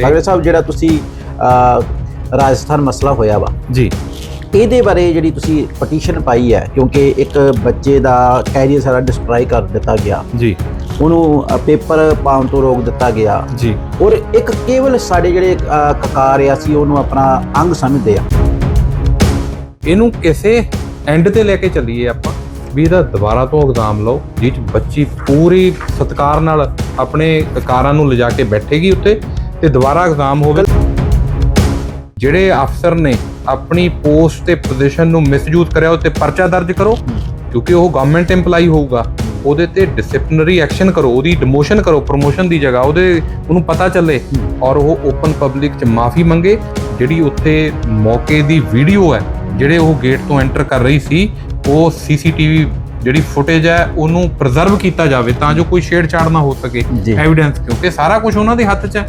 ਬਾਗੜੇ ਸਾਹਿਬ ਜਿਹੜਾ ਤੁਸੀਂ ਰਾਜਸਥਾਨ ਮਸਲਾ ਹੋਇਆ ਵਾ। ਜੀ। ਇਹਦੇ ਬਾਰੇ ਜਿਹੜੀ ਤੁਸੀਂ ਪਟੀਸ਼ਨ ਪਾਈ ਹੈ ਕਿਉਂਕਿ ਇੱਕ ਬੱਚੇ ਦਾ ਕੈਰੀਅਰ ਸਾਰਾ ਡਿਸਟਰੋਏ ਕਰ ਦਿੱਤਾ ਗਿਆ। ਜੀ। ਉਹਨੂੰ ਪੇਪਰ ਪਾਉਣ ਤੋਂ ਰੋਕ ਦਿੱਤਾ ਗਿਆ। ਜੀ। ਔਰ ਇੱਕ ਕੇਵਲ ਸਾਡੇ ਜਿਹੜੇ ਕਕਾਰ ਆ ਸੀ ਉਹਨੂੰ ਆਪਣਾ ਅੰਗ ਸਮਝਦੇ ਆ। ਇਹਨੂੰ ਕਿਸੇ ਐਂਡ ਤੇ ਲੈ ਕੇ ਚੱਲੀਏ ਆਪਾਂ ਵੀ ਇਹਦਾ ਦੁਬਾਰਾ ਤੋਂ ਇਗਜ਼ਾਮ ਲਓ ਜਿਹ 'ਚ ਬੱਚੀ ਪੂਰੀ ਸਤਕਾਰ ਨਾਲ ਆਪਣੇ ਕਾਰਾਂ ਨੂੰ ਲਿਜਾ ਕੇ ਬੈਠੇਗੀ ਉੱਤੇ ਤੇ ਦੁਬਾਰਾ ਇਗਜ਼ਾਮ ਹੋਵੇ। ਜਿਹੜੇ ਅਫਸਰ ਨੇ ਆਪਣੀ ਪੋਸਟ ਤੇ ਪੋਜੀਸ਼ਨ ਨੂੰ ਮਿਸਯੂਜ਼ ਕਰਿਆ ਉੱਤੇ ਪਰਚਾ ਦਰਜ ਕਰੋ ਕਿਉਂਕਿ ਉਹ ਗਵਰਨਮੈਂਟ EMPLOYE ਹੋਊਗਾ। ਉਹਦੇ ਤੇ ਡਿਸਪਲਿਨਰੀ ਐਕਸ਼ਨ ਕਰੋ ਉਹਦੀ ਡਿਮੋਸ਼ਨ ਕਰੋ ਪ੍ਰੋਮੋਸ਼ਨ ਦੀ ਜਗ੍ਹਾ ਉਹਦੇ ਉਹਨੂੰ ਪਤਾ ਚੱਲੇ। ਔਰ ਉਹ ਓਪਨ ਪਬਲਿਕ 'ਚ ਮਾਫੀ ਮੰਗੇ। ਜਿਹੜੀ ਉੱਥੇ ਮੌਕੇ ਦੀ ਵੀਡੀਓ ਹੈ ਜਿਹੜੇ ਉਹ ਗੇਟ ਤੋਂ ਐਂਟਰ ਕਰ ਰਹੀ ਸੀ ਉਹ ਸੀਸੀਟੀਵੀ ਜਿਹੜੀ ਫੁਟੇਜ ਹੈ ਉਹਨੂੰ ਪ੍ਰੀਜ਼ਰਵ ਕੀਤਾ ਜਾਵੇ ਤਾਂ ਜੋ ਕੋਈ ਛੇੜਛਾੜ ਨਾ ਹੋ ਸਕੇ। ਐਵੀਡੈਂਸ ਕਿਉਂਕਿ ਸਾਰਾ ਕੁਝ ਉਹਨਾਂ ਦੇ ਹੱਥ 'ਚ ਹੈ।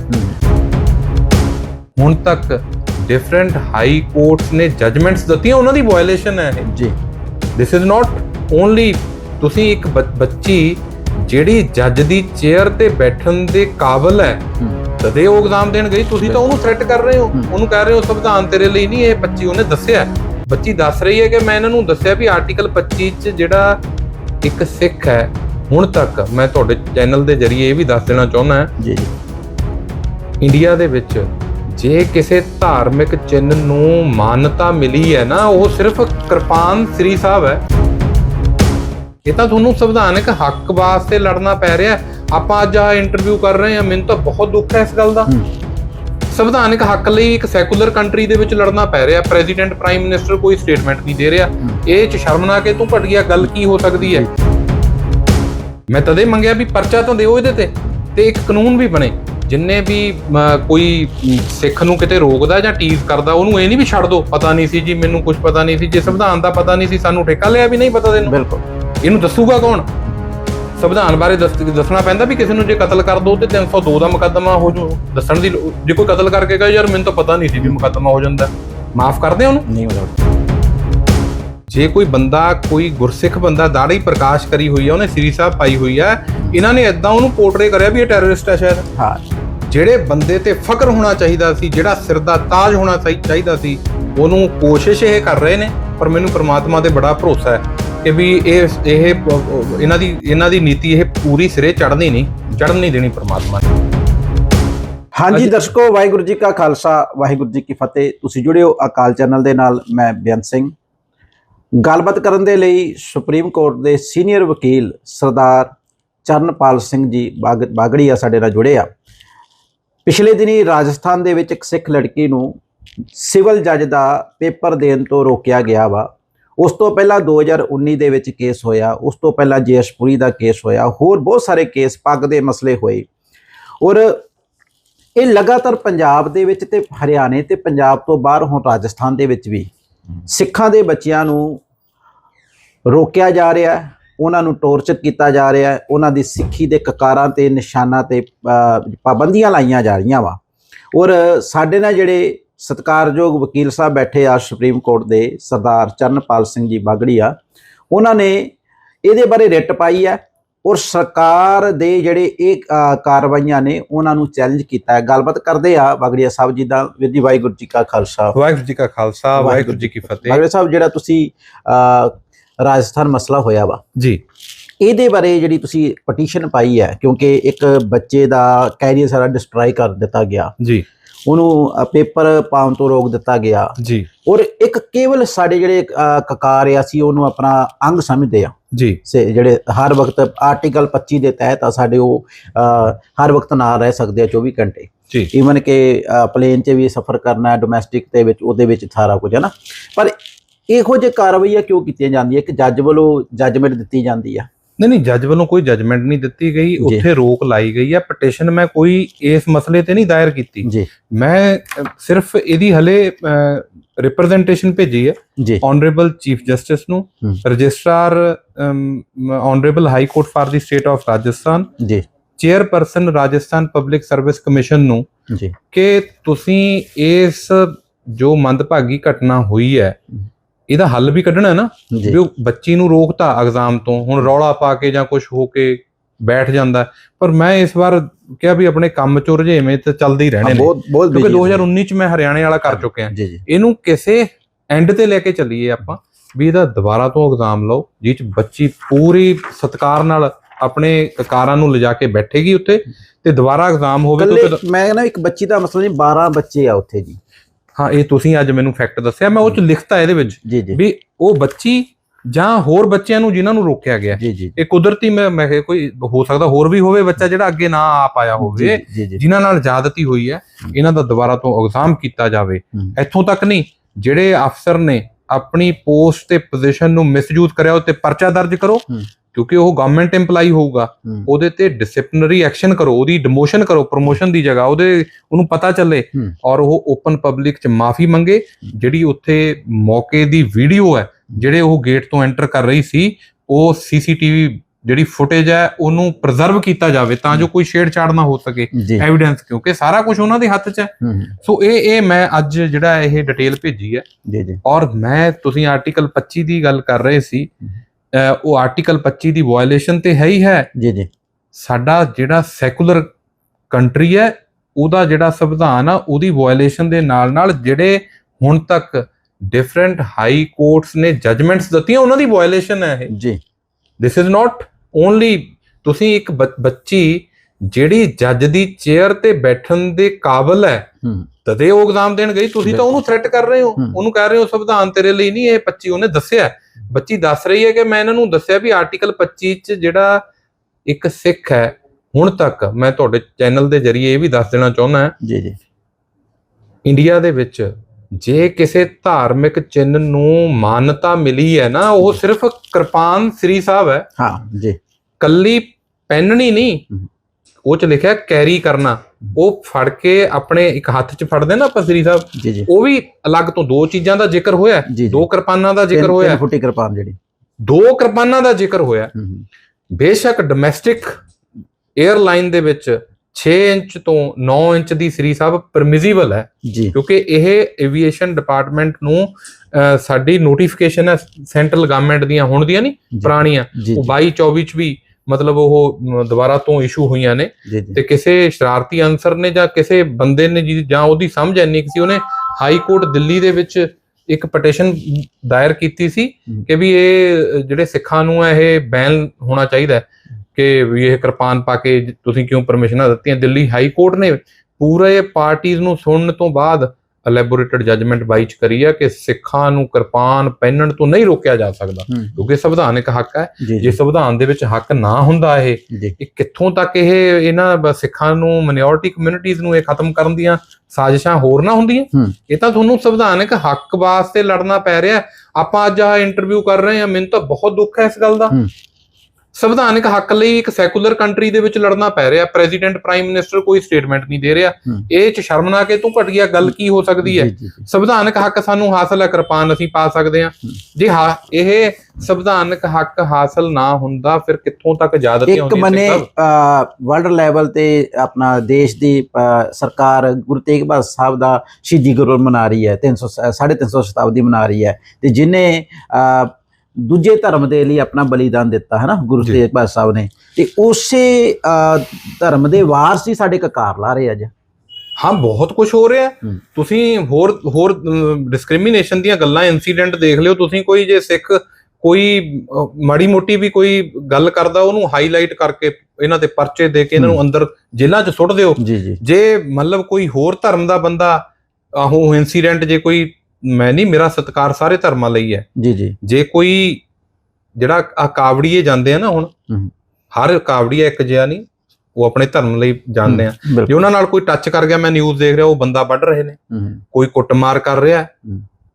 ਹੁਣ ਤੱਕ ਡਿਫਰੈਂਟ ਹਾਈ ਕੋਰਟਸ ਨੇ ਜਜਮੈਂਟਸ ਦਿੱਤੀਆਂ ਉਹਨਾਂ ਦੀ ਵਾਇਓਲੇਸ਼ਨ ਹੈ ਜੀ। ਦਿਸ ਇਜ਼ ਨਾਟ ਓਨਲੀ ਤੁਸੀਂ ਇੱਕ ਬੱਚ- ਬੱਚੀ ਜਿਹੜੀ ਜੱਜ ਦੀ ਚੇਅਰ ਤੇ ਬੈਠਣ ਦੇ ਕਾਬਿਲ ਹੈ ਤਦੇ ਉਹ ਐਗਜ਼ਾਮ ਦੇਣ ਗਈ ਤੁਸੀਂ ਤਾਂ ਉਹਨੂੰ ਥ੍ਰੈਟ ਕਰ ਰਹੇ ਹੋ। ਉਹਨੂੰ ਕਹਿ ਰਹੇ ਹੋ ਸੰਵਿਧਾਨ ਤੇਰੇ ਲਈ ਨਹੀਂ ਇਹ ਬੱਚੀ ਉਹਨੇ ਦੱਸਿਆ ਬੱਚੀ ਦੱਸ ਰਹੀ ਹੈ ਕਿ ਮੈਂ ਇਹਨਾਂ ਨੂੰ ਦੱਸਿਆ ਵੀ ਆਰਟੀਕਲ 25 ਚ ਜਿਹੜਾ ਇੱਕ ਸਿੱਖ ਹੈ ਹੁਣ ਤੱਕ ਮੈਂ ਤੁਹਾਡੇ ਚੈਨਲ ਦੇ ਜ਼ਰੀਏ ਇਹ ਵੀ ਦੱਸ ਦੇਣਾ ਚਾਹੁੰਦਾ ਹਾਂ। ਜੀ। ਜੀ ਇੰਡੀਆ ਦੇ ਵਿੱਚ ਜੇ ਕਿਸੇ ਧਾਰਮਿਕ ਚਿੰਨ੍ਹ ਨੂੰ ਮਾਨਤਾ ਮਿਲੀ ਹੈ ਨਾ ਉਹ ਸਿਰਫ ਕਿਰਪਾਨ ਸ੍ਰੀ ਸਾਹਿਬ ਹੈ। ਇਹ ਤਾਂ ਤੁਹਾਨੂੰ ਸੰਵਿਧਾਨਕ ਹੱਕ ਵਾਸਤੇ ਲੜਨਾ ਪੈ ਰਿਹਾ। ਆਪਾਂ ਅੱਜ ਆ ਇੰਟਰਵਿਊ ਕਰ ਰਹੇ ਹਾਂ ਮੈਨੂੰ ਤਾਂ ਬਹੁਤ ਦੁੱਖ ਹੈ ਇਸ ਗੱਲ ਦਾ। ਸੰਵਿਧਾਨਕ ਹੱਕ ਲਈ ਇੱਕ ਸੈਕੂਲਰ ਕੰਟਰੀ ਦੇ ਵਿੱਚ ਲੜਨਾ ਪੈ ਰਿਹਾ ਪ੍ਰੈਜ਼ੀਡੈਂਟ ਪ੍ਰਾਈਮ ਮਿਨਿਸਟਰ ਕੋਈ ਸਟੇਟਮੈਂਟ ਨਹੀਂ ਦੇ ਰਿਹਾ। ਇਹ ਚ ਸ਼ਰਮਨਾਕ ਇਹ ਤੋਂ ਘਟ ਗਿਆ ਗੱਲ ਕੀ ਹੋ ਸਕਦੀ ਹੈ? ਮੈਂ ਤਦੇ ਮੰਗਿਆ ਵੀ ਪਰਚਾ ਤਾਂ ਦਿਓ ਇਹਦੇ ਤੇ ਤੇ ਇੱਕ ਕਾਨੂੰਨ ਵੀ ਬਣੇ। ਜਿੰਨੇ ਵੀ ਕੋਈ ਸਿੱਖ ਨੂੰ ਕਿਤੇ ਰੋਕਦਾ ਜਾਂ ਟੀਜ਼ ਕਰਦਾ ਉਹਨੂੰ ਇਹ ਨਹੀਂ ਵੀ ਛੱਡ ਦੋ ਪਤਾ ਨਹੀਂ ਸੀ ਜੀ ਮੈਨੂੰ ਕੁਝ ਪਤਾ ਨਹੀਂ ਸੀ ਜੇ ਸੰਵਿਧਾਨ ਦਾ ਪਤਾ ਨਹੀਂ ਸੀ ਸਾਨੂੰ ਠੇਕਾ ਲਿਆ ਵੀ ਨਹੀਂ ਪਤਾ ਤੈਨੂੰ। ਬਿਲਕੁਲ। ਇਹਨੂੰ ਦੱਸੂਗਾ ਕੌਣ? ਸੰਵਿਧਾਨ ਬਾਰੇ ਦੱਸ- ਦੱਸਣਾ ਪੈਂਦਾ ਵੀ ਕਿਸੇ ਨੂੰ ਜੇ ਕਤਲ ਕਰ ਦੋ ਤੇ 302 ਦਾ ਮੁਕੱਦਮਾ ਹੋ ਜੂ। ਦੱਸਣ ਦੀ ਜੇ ਕੋਈ ਕਤਲ ਕਰਕੇ ਕਹੇ ਯਾਰ ਮੈਨੂੰ ਤਾਂ ਪਤਾ ਨਹੀਂ ਸੀ ਵੀ ਮੁਕੱਦਮਾ ਹੋ ਜਾਂਦਾ। ਮਾਫ ਕਰਦੇ ਉਹਨੂੰ। ਨਹੀਂ ਹੁੰਦਾ ਜੇ ਕੋਈ ਬੰਦਾ ਕੋਈ ਗੁਰਸਿੱਖ ਬੰਦਾ ਦਾੜੀ ਪ੍ਰਕਾਸ਼ ਕਰੀ ਹੋਈ ਹੈ ਉਹਨੇ ਸ੍ਰੀ ਸਾਹਿਬ ਪਾਈ ਹੋਈ ਹੈ ਇਹਨਾਂ ਨੇ ਇਦਾਂ ਉਹਨੂੰ ਪੋਰਟਰੇ ਕਰਿਆ ਵੀ ਇਹ ਟੈਰਰਿਸਟ ਹੈ ਸ਼ਾਇਦ। ਹਾਂ। ਜਿਹੜੇ ਬੰਦੇ ਤੇ ਫਕਰ ਹੋਣਾ ਚਾਹੀਦਾ ਸੀ ਜਿਹੜਾ ਸਿਰ ਦਾ ਤਾਜ ਹੋਣਾ ਚਾਹੀ- ਚਾਹੀਦਾ ਸੀ ਉਹਨੂੰ ਕੋਸ਼ਿਸ਼ ਇਹ ਕਰ ਰਹੇ ਨੇ ਪਰ ਮੈਨੂੰ ਪ੍ਰਮਾਤਮਾ ਤੇ ਬੜਾ ਭਰੋਸਾ ਹੈ ਕਿ ਵੀ ਇਹ ਇਹ ਇਹਨਾਂ ਦੀ ਇਹਨਾਂ ਦੀ ਨੀਤੀ ਇਹ ਪੂਰੀ ਸਿਰੇ ਚੜ੍ਹਨੀ ਨਹੀਂ ਚੜ੍ਹਨ ਨਹੀਂ ਦੇਣੀ ਪ੍ਰਮਾਤਮਾ ਨੇ। ਹਾਂਜੀ। ਦਰਸ਼ਕੋ ਵਾਹਿਗੁਰੂ ਜੀ ਕਾ ਖਾਲਸਾ ਵਾਹਿਗੁਰੂ ਜੀ ਕੀ ਫਤਿਹ। ਤੁਸੀਂ ਜੁੜੇ ਹੋ ਅਕਾਲ ਚੈਨਲ ਦੇ ਨਾਲ ਮੈਂ ਬੇਅੰਤ ਸਿੰਘ। ਗੱਲਬਾਤ ਕਰਨ ਦੇ ਲਈ ਸੁਪਰੀਮ ਕੋਰਟ ਦੇ ਸੀਨੀਅਰ ਵਕੀਲ ਸਰਦਾਰ ਚਰਨਪਾਲ ਸਿੰਘ ਜੀ ਬਾਗ- ਬਾਗੜੀਆ ਸਾਡੇ ਨਾਲ ਜੁੜੇ ਆ। ਪਿਛਲੇ ਦਿਨੀ ਰਾਜਸਥਾਨ ਦੇ ਵਿੱਚ ਇੱਕ ਸਿੱਖ ਲੜਕੀ ਨੂੰ ਸਿਵਲ ਜੱਜ ਦਾ ਪੇਪਰ ਦੇਣ ਤੋਂ ਰੋਕਿਆ ਗਿਆ ਵਾ। ਉਸ ਤੋਂ ਪਹਿਲਾਂ 2019 ਦੇ ਵਿੱਚ ਕੇਸ ਹੋਇਆ, ਉਸ ਤੋਂ ਪਹਿਲਾਂ ਜੇਸ਼ਪੁਰੀ ਦਾ ਕੇਸ ਹੋਇਆ, ਹੋਰ ਬਹੁਤ ਸਾਰੇ ਕੇਸ ਪੱਗ ਦੇ ਮਸਲੇ ਹੋਏ। ਔਰ ਇਹ ਲਗਾਤਾਰ ਪੰਜਾਬ ਦੇ ਵਿੱਚ ਤੇ ਹਰਿਆਣੇ ਤੇ ਪੰਜਾਬ ਤੋਂ ਬਾਹਰ ਹੁਣ ਰਾਜਸਥਾਨ ਦੇ ਵਿੱਚ ਵੀ ਸਿੱਖਾਂ ਦੇ ਬੱਚਿਆਂ ਨੂੰ ਰੋਕਿਆ ਜਾ ਰਿਹਾ ਉਹਨਾਂ ਨੂੰ ਟੌਰਚਰ ਕੀਤਾ ਜਾ ਰਿਹਾ ਹੈ ਉਹਨਾਂ ਦੀ ਸਿੱਖੀ ਦੇ ਕਕਾਰਾਂ ਤੇ ਨਿਸ਼ਾਨਾਂ ਤੇ ਪਾਬੰਦੀਆਂ ਲਾਈਆਂ ਜਾ ਰਹੀਆਂ ਵਾ। ਔਰ ਸਾਡੇ ਨਾਲ ਜਿਹੜੇ ਸਤਿਕਾਰਯੋਗ ਵਕੀਲ ਸਾਹਿਬ ਬੈਠੇ ਆ ਸੁਪਰੀਮ ਕੋਰਟ ਦੇ ਸਰਦਾਰ ਚਰਨਪਾਲ ਸਿੰਘ ਜੀ ਬਾਗੜੀਆ ਉਹਨਾਂ ਨੇ ਇਹਦੇ ਬਾਰੇ ਰਿਟ ਪਾਈ ਹੈ ਔਰ ਸਰਕਾਰ ਦੇ ਜਿਹੜੇ ਇਹ ਕਾਰਵਾਈਆਂ ਨੇ ਉਹਨਾਂ ਨੂੰ ਚੈਲੰਜ ਕੀਤਾ ਹੈ। ਗੱਲਬਾਤ ਕਰਦੇ ਆ ਬਾਗੜੀਆ ਸਾਹਿਬ ਜੀ ਦਾ ਵੀਰ ਜੀ ਵਾਹਿਗੁਰੂ ਜੀ ਕਾ ਖਾਲਸਾ। ਵਾਹਿਗੁਰੂ ਜੀ ਕਾ ਖਾਲਸਾ ਵਾਹਿਗੁਰੂ ਜੀ ਕੀ ਫਤਿਹ। ਬਾਗੜੀਆ ਸਾਹਿਬ ਜਿਹੜਾ ਤੁਸੀਂ ਰਾਜਸਥਾਨ ਮਸਲਾ ਹੋਇਆ ਵਾ। ਜੀ। ਇਹਦੇ ਬਾਰੇ ਜਿਹੜੀ ਤੁਸੀਂ ਪਟੀਸ਼ਨ ਪਾਈ ਹੈ ਕਿਉਂਕਿ ਇੱਕ ਬੱਚੇ ਦਾ ਕੈਰੀਅਰ ਸਾਰਾ ਡਿਸਟਰੋਏ ਕਰ ਦਿੱਤਾ ਗਿਆ। ਜੀ। ਉਹਨੂੰ ਪੇਪਰ ਪਾਉਣ ਤੋਂ ਰੋਕ ਦਿੱਤਾ ਗਿਆ। ਜੀ। ਔਰ ਇੱਕ ਕੇਵਲ ਸਾਡੇ ਜਿਹੜੇ ਕਕਾਰ ਆ ਸੀ ਉਹਨੂੰ ਆਪਣਾ ਅੰਗ ਸਮਝਦੇ ਆ। ਜੀ। ਸੇ ਜਿਹੜੇ ਹਰ ਵਕਤ ਆਰਟੀਕਲ 25 ਦੇ ਤਹਿਤ ਆ ਸਾਡੇ ਉਹ ਹਰ ਵਕਤ ਨਾਲ ਰਹਿ ਸਕਦੇ ਆ 24 ਘੰਟੇ। ਜੀ। ਈਵਨ ਕਿ ਪਲੇਨ 'ਚ ਵੀ ਸਫ਼ਰ ਕਰਨਾ ਹੈ ਡੋਮੈਸਟਿਕ ਦੇ ਵਿੱਚ ਉਹਦੇ ਵਿੱਚ ਸਾਰਾ ਕੁਝ ਹੈ ਨਾ। ਪਰ ਇਹੋ ਜਿਹੇ ਕਾਰਵਾਈਆਂ ਕਿਉਂ ਕੀਤੀਆਂ ਜਾਂਦੀਆਂ? ਕਿ ਜੱਜ ਵੱਲੋਂ ਜੱਜਮੈਂਟ ਦਿੱਤੀ ਜਾਂਦੀ ਆ। ਨਹੀਂ ਨਹੀਂ ਜੱਜ ਵੱਲੋਂ ਕੋਈ ਜਜਮੈਂਟ ਨਹੀਂ ਦਿੱਤੀ ਗਈ। ਉੱਥੇ ਰੋਕ ਲਾਈ ਗਈ ਹੈ ਪਟੀਸ਼ਨ ਮੈਂ ਕੋਈ ਇਸ ਮਸਲੇ ਤੇ ਨਹੀਂ ਦਾਇਰ ਕੀਤੀ। ਮੈਂ ਸਿਰਫ ਇਹਦੀ ਹਲੇ ਰਿਪਰੈਜ਼ੈਂਟੇਸ਼ਨ ਭੇਜੀ ਹੈ ਆਨਰੇਬਲ ਚੀਫ ਜਸਟਿਸ ਨੂੰ। Registrar honourable high court for the state of Rajasthan ji. Chairperson Rajasthan public service commission ਨੂੰ। ਜੀ। ਕਿ ਤੁਸੀਂ ਇਸ ਜੋ ਮੰਦਭਾਗੀ ਘਟਨਾ ਹੋਈ ਹੈ। ਇਹਦਾ ਹੱਲ ਵੀ ਕੱਢਣਾ ਨਾ ਵੀ ਉਹ ਬੱਚੀ ਨੂੰ ਰੋਕਤਾ ਐਗਜ਼ਾਮ ਤੋਂ ਹੁਣ ਰੌਲਾ ਪਾ ਕੇ ਜਾਂ ਕੁਝ ਹੋ ਕੇ ਬੈਠ ਜਾਂਦਾ। ਪਰ ਮੈਂ ਇਸ ਵਾਰ ਕਿਹਾ ਵੀ ਆਪਣੇ ਕੰਮ ਚ ਰੁਝੇਵੇਂ ਤੇ ਚੱਲਦੇ ਹੀ ਰਹਿਣੇ ਨੇ। ਕਿਉਂਕਿ busy ਹੈ। 2019 ਚ ਮੈਂ ਹਰਿਆਣੇ ਵਾਲਾ ਕਰ ਚੁੱਕਿਆ ਇਹਨੂੰ ਕਿਸੇ ਐਂਡ ਤੇ ਲੈ ਕੇ ਚੱਲੀਏ ਆਪਾਂ ਵੀ ਇਹਦਾ ਦੁਬਾਰਾ ਤੋਂ ਐਗਜ਼ਾਮ ਲਓ ਜਿਹ ਚ ਬੱਚੀ ਪੂਰੀ ਸਤਕਾਰ ਨਾਲ ਆਪਣੇ ਕਾਰਾਂ ਨੂੰ ਲਿਜਾ ਕੇ ਬੈਠੇਗੀ ਉੱਤੇ ਤੇ ਦੁਬਾਰਾ ਐਗਜ਼ਾਮ ਹੋਵੇ ਤਾਂ ਮੈਂ ਕਹਿੰਦਾ ਇੱਕ ਬੱਚੀ ਦਾ ਮਸਲਾ ਨਹੀਂ 12 ਬੱਚੇ ਆ ਉੱਥੇ ਜੀ। ਹਾਂ ਇਹ ਤੁਸੀਂ ਅੱਜ ਮੈਨੂੰ ਫੈਕਟ ਦੱਸਿਆ ਮੈਂ ਉਹ ਚ ਲਿਖਤਾ ਇਹਦੇ ਵਿੱਚ ਵੀ ਉਹ ਬੱਚੀ ਜਾਂ ਹੋਰ ਬੱਚਿਆਂ ਨੂੰ ਜਿਨ੍ਹਾਂ ਨੂੰ ਰੋਕਿਆ ਗਿਆ। ਇਹ ਕੁਦਰਤੀ ਮੈਂ ਮੈਂ ਕੋਈ ਹੋ ਸਕਦਾ ਹੋਰ ਵੀ ਹੋਵੇ ਬੱਚਾ ਜਿਹੜਾ ਅੱਗੇ ਨਾ ਆ ਪਾਇਆ ਹੋਵੇ ਜਿਨ੍ਹਾਂ ਨਾਲ ਜ਼ਿਆਦਤੀ ਹੋਈ ਹੈ ਇਹਨਾਂ ਦਾ ਦੁਬਾਰਾ ਤੋਂ ਐਗਜ਼ਾਮ ਕੀਤਾ ਜਾਵੇ। ਇੱਥੋਂ ਤੱਕ ਨਹੀਂ ਜਿਹੜੇ ਅਫਸਰ ਨੇ ਆਪਣੀ ਪੋਸਟ ਤੇ ਪੋਜੀਸ਼ਨ ਨੂੰ ਮਿਸਯੂਜ਼ ਕਰਿਆ ਉਹ ਤੇ ਪਰਚਾ ਦਰਜ ਕਰੋ। ਕਿਉਂਕਿ ਉਹ ਗਵਰਨਮੈਂਟ EMPLOYE ਹੋਊਗਾ ਉਹਦੇ ਤੇ ਡਿਸਪਲਿਨਰੀ ਐਕਸ਼ਨ ਕਰੋ ਉਹਦੀ ਡਿਮੋਸ਼ਨ ਕਰੋ ਪ੍ਰੋਮੋਸ਼ਨ ਦੀ ਜਗ੍ਹਾ ਉਹਦੇ ਉਹਨੂੰ ਪਤਾ ਚੱਲੇ। ਔਰ ਉਹ ਓਪਨ ਪਬਲਿਕ ਚ ਮਾਫੀ ਮੰਗੇ ਜਿਹੜੀ ਉੱਥੇ ਮੌਕੇ ਦੀ ਵੀਡੀਓ ਹੈ ਜਿਹੜੇ ਉਹ ਗੇਟ ਤੋਂ ਐਂਟਰ ਕਰ ਰਹੀ ਸੀ ਉਹ ਸੀਸੀਟੀਵੀ ਜਿਹੜੀ ਫੁਟੇਜ ਹੈ ਉਹਨੂੰ ਪ੍ਰੀਜ਼ਰਵ ਕੀਤਾ ਜਾਵੇ ਤਾਂ ਜੋ ਕੋਈ ਛੇੜਛਾੜ ਨਾ ਹੋ ਸਕੇ ਐਵੀਡੈਂਸ ਕਿਉਂਕਿ ਸਾਰਾ ਕੁਝ ਉਹਨਾਂ ਦੇ ਹੱਥ 'ਚ ਹੈ। ਸੋ ਇਹ ਇਹ ਮੈਂ ਅੱਜ ਜਿਹੜਾ ਇਹ ਡਿਟੇਲ ਭੇਜੀ ਹੈ। ਜੀ ਜੀ। ਔਰ ਮੈਂ ਤੁਸੀਂ ਆਰਟੀਕਲ 25 ਦੀ ਗੱਲ ਕਰ ਰਹੇ ਸੀ ਉਹ ਆਰਟੀਕਲ 25 ਦੀ ਵਾਇਓਲੇਸ਼ਨ ਤੇ ਹੈ ਹੀ ਹੈ। ਜੀ ਜੀ। ਸਾਡਾ ਜਿਹੜਾ ਸੈਕੂਲਰ ਕੰਟਰੀ ਹੈ ਉਹਦਾ ਜਿਹੜਾ ਸੰਵਿਧਾਨ ਆ ਉਹਦੀ ਵਾਇਓਲੇਸ਼ਨ ਦੇ ਨਾਲ ਨਾਲ ਜਿਹੜੇ ਹੁਣ ਤੱਕ ਡਿਫਰੈਂਟ ਹਾਈ ਕੋਰਟਸ ਨੇ ਜਜਮੈਂਟਸ ਦਿੱਤੀਆਂ ਉਹਨਾਂ ਦੀ ਵਾਇਓਲੇਸ਼ਨ ਹੈ ਇਹ। ਜੀ। ਦਿਸ ਇਜ਼ ਨਾਟ ਓਨਲੀ ਤੁਸੀਂ ਇੱਕ ਬੱਚੀ ਜਿਹੜੀ ਜੱਜ ਦੀ ਚੇਅਰ ਤੇ ਬੈਠਣ ਦੇ ਕਾਬਿਲ ਹੈ ਤਦੇ ਉਹ ਐਗਜ਼ਾਮ ਦੇਣ ਗਈ ਤੁਸੀਂ ਤਾਂ ਉਹਨੂੰ ਥ੍ਰੈਟ ਕਰ ਰਹੇ ਹੋ। ਉਹਨੂੰ ਕਹਿ ਰਹੇ ਹੋ ਸੰਵਿਧਾਨ ਤੇਰੇ ਲਈ ਨਹੀਂ ਇਹ 25 ਉਹਨੇ ਦੱਸਿਆ। ਬੱਚੀ ਦੱਸ ਰਹੀ ਹੈ ਕਿ ਮੈਂ ਇਹਨਾਂ ਨੂੰ ਦੱਸਿਆ ਵੀ ਆਰਟੀਕਲ 25 ਚ ਜਿਹੜਾ ਇੱਕ ਸਿੱਖ ਹੈ ਹੁਣ ਤੱਕ ਮੈਂ ਤੁਹਾਡੇ ਚੈਨਲ ਦੇ ਜ਼ਰੀਏ ਇਹ ਵੀ ਦੱਸ ਦੇਣਾ ਚਾਹੁੰਦਾ ਜੀ ਜੀ। ਇੰਡੀਆ ਦੇ ਵਿੱਚ ਜੇ ਕਿਸੇ ਧਾਰਮਿਕ ਚਿੰਨ੍ਹ ਨੂੰ ਮਾਨਤਾ ਮਿਲੀ ਹੈ ਨਾ ਉਹ ਸਿਰਫ ਕਿਰਪਾਨ ਸ੍ਰੀ ਸਾਹਿਬ ਹੈ। ਹਾਂ ਜੀ। ਕੱਲੀ ਪਹਿਨਣੀ ਨਹੀਂ। ਉਹ ਚ ਲਿਖਿਆ ਕੈਰੀ ਕਰਨਾ। ਉਹ ਫੜ ਕੇ ਆਪਣੇ ਇੱਕ ਹੱਥ ਚ ਫੜਦੇ ਨਾ ਆਪਾਂ ਸ੍ਰੀ ਸਾਹਿਬ ਉਹ ਵੀ ਅਲੱਗ ਤੋਂ ਦੋ ਚੀਜ਼ਾਂ ਦਾ ਜ਼ਿਕਰ ਹੋਇਆ। ਦੋ ਕਿਰਪਾਨਾਂ ਦਾ ਜ਼ਿਕਰ ਹੋਇਆ। ਫੁੱਟੀ ਕਿਰਪਾਨ ਜਿਹੜੀ। ਦੋ ਕਿਰਪਾਨਾਂ ਦਾ ਜ਼ਿਕਰ ਹੋਇਆ। ਬੇਸ਼ੱਕ ਡੋਮੈਸਟਿਕ 에ਅਰਲਾਈਨ ਦੇ ਵਿੱਚ 6 ਇੰਚ ਤੋਂ 9 ਇੰਚ ਦੀ ਸ੍ਰੀ ਸਾਹਿਬ ਪਰਮਿਸਿਬਲ ਹੈ। ਕਿਉਂਕਿ ਇਹ ਐਵੀਏਸ਼ਨ ਡਿਪਾਰਟਮੈਂਟ ਨੂੰ ਸਾਡੀ ਨੋਟੀਫਿਕੇਸ਼ਨ ਹੈ ਸੈਂਟਰਲ ਗਵਰਨਮੈਂਟ ਦੀਆਂ ਹੁਣ ਦੀਆਂ ਨਹੀਂ ਪੁਰਾਣੀਆਂ। ਉਹ 22 24 ਚ ਵੀ ਮਤਲਬ ਉਹ ਦੁਬਾਰਾ ਤੋਂ ਇਸ਼ੂ ਹੋਈਆਂ ਨੇ। ਤੇ ਕਿਸੇ ਸ਼ਰਾਰਤੀ ਅਨਸਰ ਨੇ ਜਾਂ ਕਿਸੇ ਬੰਦੇ ਨੇ ਜਾਂ ਉਹਦੀ ਸਮਝ ਕੁ ਸੀ ਉਹਨੇ ਹਾਈ ਕੋਰਟ ਦਿੱਲੀ ਦੇ ਵਿੱਚ ਇੱਕ ਪਟੀਸ਼ਨ ਦਾਇਰ ਕੀਤੀ ਸੀ। ਕਿ ਵੀ ਇਹ ਜਿਹੜੇ ਸਿੱਖਾਂ ਨੂੰ ਇਹ ਬੈਨ ਹੋਣਾ ਚਾਹੀਦਾ ਹੈ ਕਿ ਵੀ ਇਹ ਕਿਰਪਾਨ ਪਾ ਕੇ ਤੁਸੀਂ ਕਿਉਂ ਪਰਮਿਸ਼ਨਾਂ ਦਿੱਤੀਆਂ। ਦਿੱਲੀ ਹਾਈ ਕੋਰਟ ਨੇ ਪੂਰੇ ਪਾਰਟੀਆਂ ਨੂੰ ਸੁਣਨ ਤੋਂ ਬਾਅਦ ਐਲੈਬੋਰੇਟਡ ਜਜਮੈਂਟ ਬਾਈ ਚ ਕਰੀ ਹੈ ਕਿ ਸਿੱਖਾਂ ਨੂੰ ਕਿਰਪਾਨ ਪਹਿਨਣ ਤੋਂ ਨਹੀਂ ਰੋਕਿਆ ਜਾ ਸਕਦਾ। ਕਿਉਂਕਿ ਸੰਵਿਧਾਨਿਕ ਹੱਕ ਹੈ। ਜੀ ਸੰਵਿਧਾਨ ਦੇ ਵਿੱਚ ਹੱਕ ਨਾ ਹੁੰਦਾ ਇਹ ਇਹ ਕਿੱਥੋਂ ਤੱਕ ਇਹ ਇਹਨਾਂ ਸਿੱਖਾਂ ਨੂੰ ਮਿਨੋਰਟੀ ਕਮਿਊਨਿਟੀਜ਼ ਨੂੰ ਇਹ ਖਤਮ ਕਰਨ ਦੀਆਂ ਸਾਜ਼ਿਸ਼ਾਂ ਹੋਰ ਨਾ ਹੁੰਦੀਆਂ। ਇਹ ਤਾਂ ਤੁਹਾਨੂੰ ਸੰਵਿਧਾਨਕ ਹੱਕ ਵਾਸਤੇ ਲੜਨਾ ਪੈ ਰਿਹਾ। ਆਪਾਂ ਅੱਜ ਆ ਇੰਟਰਵਿਊ ਕਰ ਰਹੇ ਹਾਂ। ਮੈਨੂੰ ਤਾਂ ਬਹੁਤ ਦੁੱਖ ਹੈ ਇਸ ਗੱਲ ਦਾ। ਸੰਵਿਧਾਨਕ ਹੱਕ ਲਈ ਇੱਕ ਸੈਕੂਲਰ ਕੰਟਰੀ ਦੇ ਵਿੱਚ ਲੜਨਾ ਪੈ ਰਿਹਾ। ਪ੍ਰੈਜ਼ੀਡੈਂਟ ਪ੍ਰਾਈਮ ਮਿਨਿਸਟਰ ਕੋਈ ਸਟੇਟਮੈਂਟ ਨਹੀਂ ਦੇ ਰਿਹਾ। ਇਹ ਚ ਸ਼ਰਮਨਾਕ ਇਹ ਤੋਂ ਘਟ ਗਿਆ ਗੱਲ ਕੀ ਹੋ ਸਕਦੀ ਹੈ। ਸੰਵਿਧਾਨਕ ਹੱਕ ਸਾਨੂੰ ਹਾਸਲ ਹੈ ਕਿਰਪਾਨ ਅਸੀਂ ਪਾ ਸਕਦੇ ਹਾਂ। ਜੇ ਹਾਂ ਇਹ ਸੰਵਿਧਾਨਕ ਹੱਕ ਹਾਸਲ ਨਾ ਹੁੰਦਾ ਫਿਰ ਕਿੱਥੋਂ ਤੱਕ ਜ਼ਿਆਦਤੀ ਇੱਕ ਆਉਂਦੀ ਬਨੇ ਸਿੱਖਾਂ ਵਰਲਡ ਲੈਵਲ ਤੇ ਆਪਣਾ ਦੇਸ਼ ਦੀ ਸਰਕਾਰ ਗੁਰੂ ਤੇਗ ਬਹਾਦਰ ਸਾਹਿਬ ਦਾ ਸ਼ਹੀਦੀ ਗੁਰੂ ਮਨਾ ਰਹੀ ਹੈ 300 350 ਸ਼ਤਾਬਦੀ ਮਨਾ ਰਹੀ ਹੈ। ਤੇ ਜਿਨੇ ਦੂਜੇ ਧਰਮ ਦੇ ਲਈ ਆਪਣਾ ਬਲੀਦਾਨ ਦਿੱਤਾ ਹੈ ਨਾ ਗੁਰੂ। ਤੇਗ ਬਹਾਦਰ ਸਾਹਿਬ ਨੇ। ਤੇ ਉਸੇ ਧਰਮ ਦੇ ਵਾਰਸ ਹੀ ਸਾਡੇ ਕਕਾਰ ਲਾ ਰਹੇ ਅੱਜ। ਹਾਂ ਬਹੁਤ ਕੁਝ ਹੋ ਰਿਹਾ। ਤੁਸੀਂ ਹੋਰ ਹੋਰ ਡਿਸਕ੍ਰਿਮੀਨੇਸ਼ਨ ਦੀਆਂ ਗੱਲਾਂ ਇਨਸੀਡੈਂਟ ਦੇਖ ਲਿਓ। ਤੁਸੀਂ ਕੋਈ ਜੇ ਸਿੱਖ ਕੋਈ ਮਾੜੀ ਮੋਟੀ ਵੀ ਕੋਈ ਗੱਲ ਕਰਦਾ ਉਹਨੂੰ ਹਾਈਲਾਈਟ ਕਰਕੇ ਇਹਨਾਂ ਤੇ ਪਰਚੇ ਦੇ ਕੇ ਇਹਨਾਂ ਨੂੰ। ਅੰਦਰ ਜੇਲ੍ਹਾਂ 'ਚ ਸੁੱਟ ਦਿਓ। ਜੀ ਜੀ। ਜੇ ਮਤਲਬ ਕੋਈ ਹੋਰ ਧਰਮ ਦਾ ਬੰਦਾ ਉਹ ਇਨਸੀਡੈਂਟ ਜੇ ਕੋਈ ਮੈਂ ਨਹੀਂ ਮੇਰਾ ਸਤਿਕਾਰ ਸਾਰੇ ਧਰਮਾਂ ਲਈ ਹੈ। ਜੀ ਜੀ। ਜੇ ਕੋਈ ਜਿਹੜਾ ਆ ਕਾਵੜੀਏ ਜਾਂਦੇ ਆ ਨਾ ਹੁਣ। ਹਰ ਕਾਵੜੀਆ ਇੱਕ ਜਿਹਾ ਨਹੀਂ ਉਹ ਆਪਣੇ ਧਰਮ ਲਈ ਜਾਂਦੇ ਆ। ਜੇ ਉਹਨਾਂ ਨਾਲ ਕੋਈ ਟੱਚ ਕਰ ਗਿਆ ਮੈਂ ਨਿਊਜ਼ ਦੇਖ ਰਿਹਾ ਉਹ ਬੰਦਾ ਵੱਢ ਰਹੇ ਨੇ। ਕੋਈ ਕੁੱਟਮਾਰ ਕਰ ਰਿਹਾ।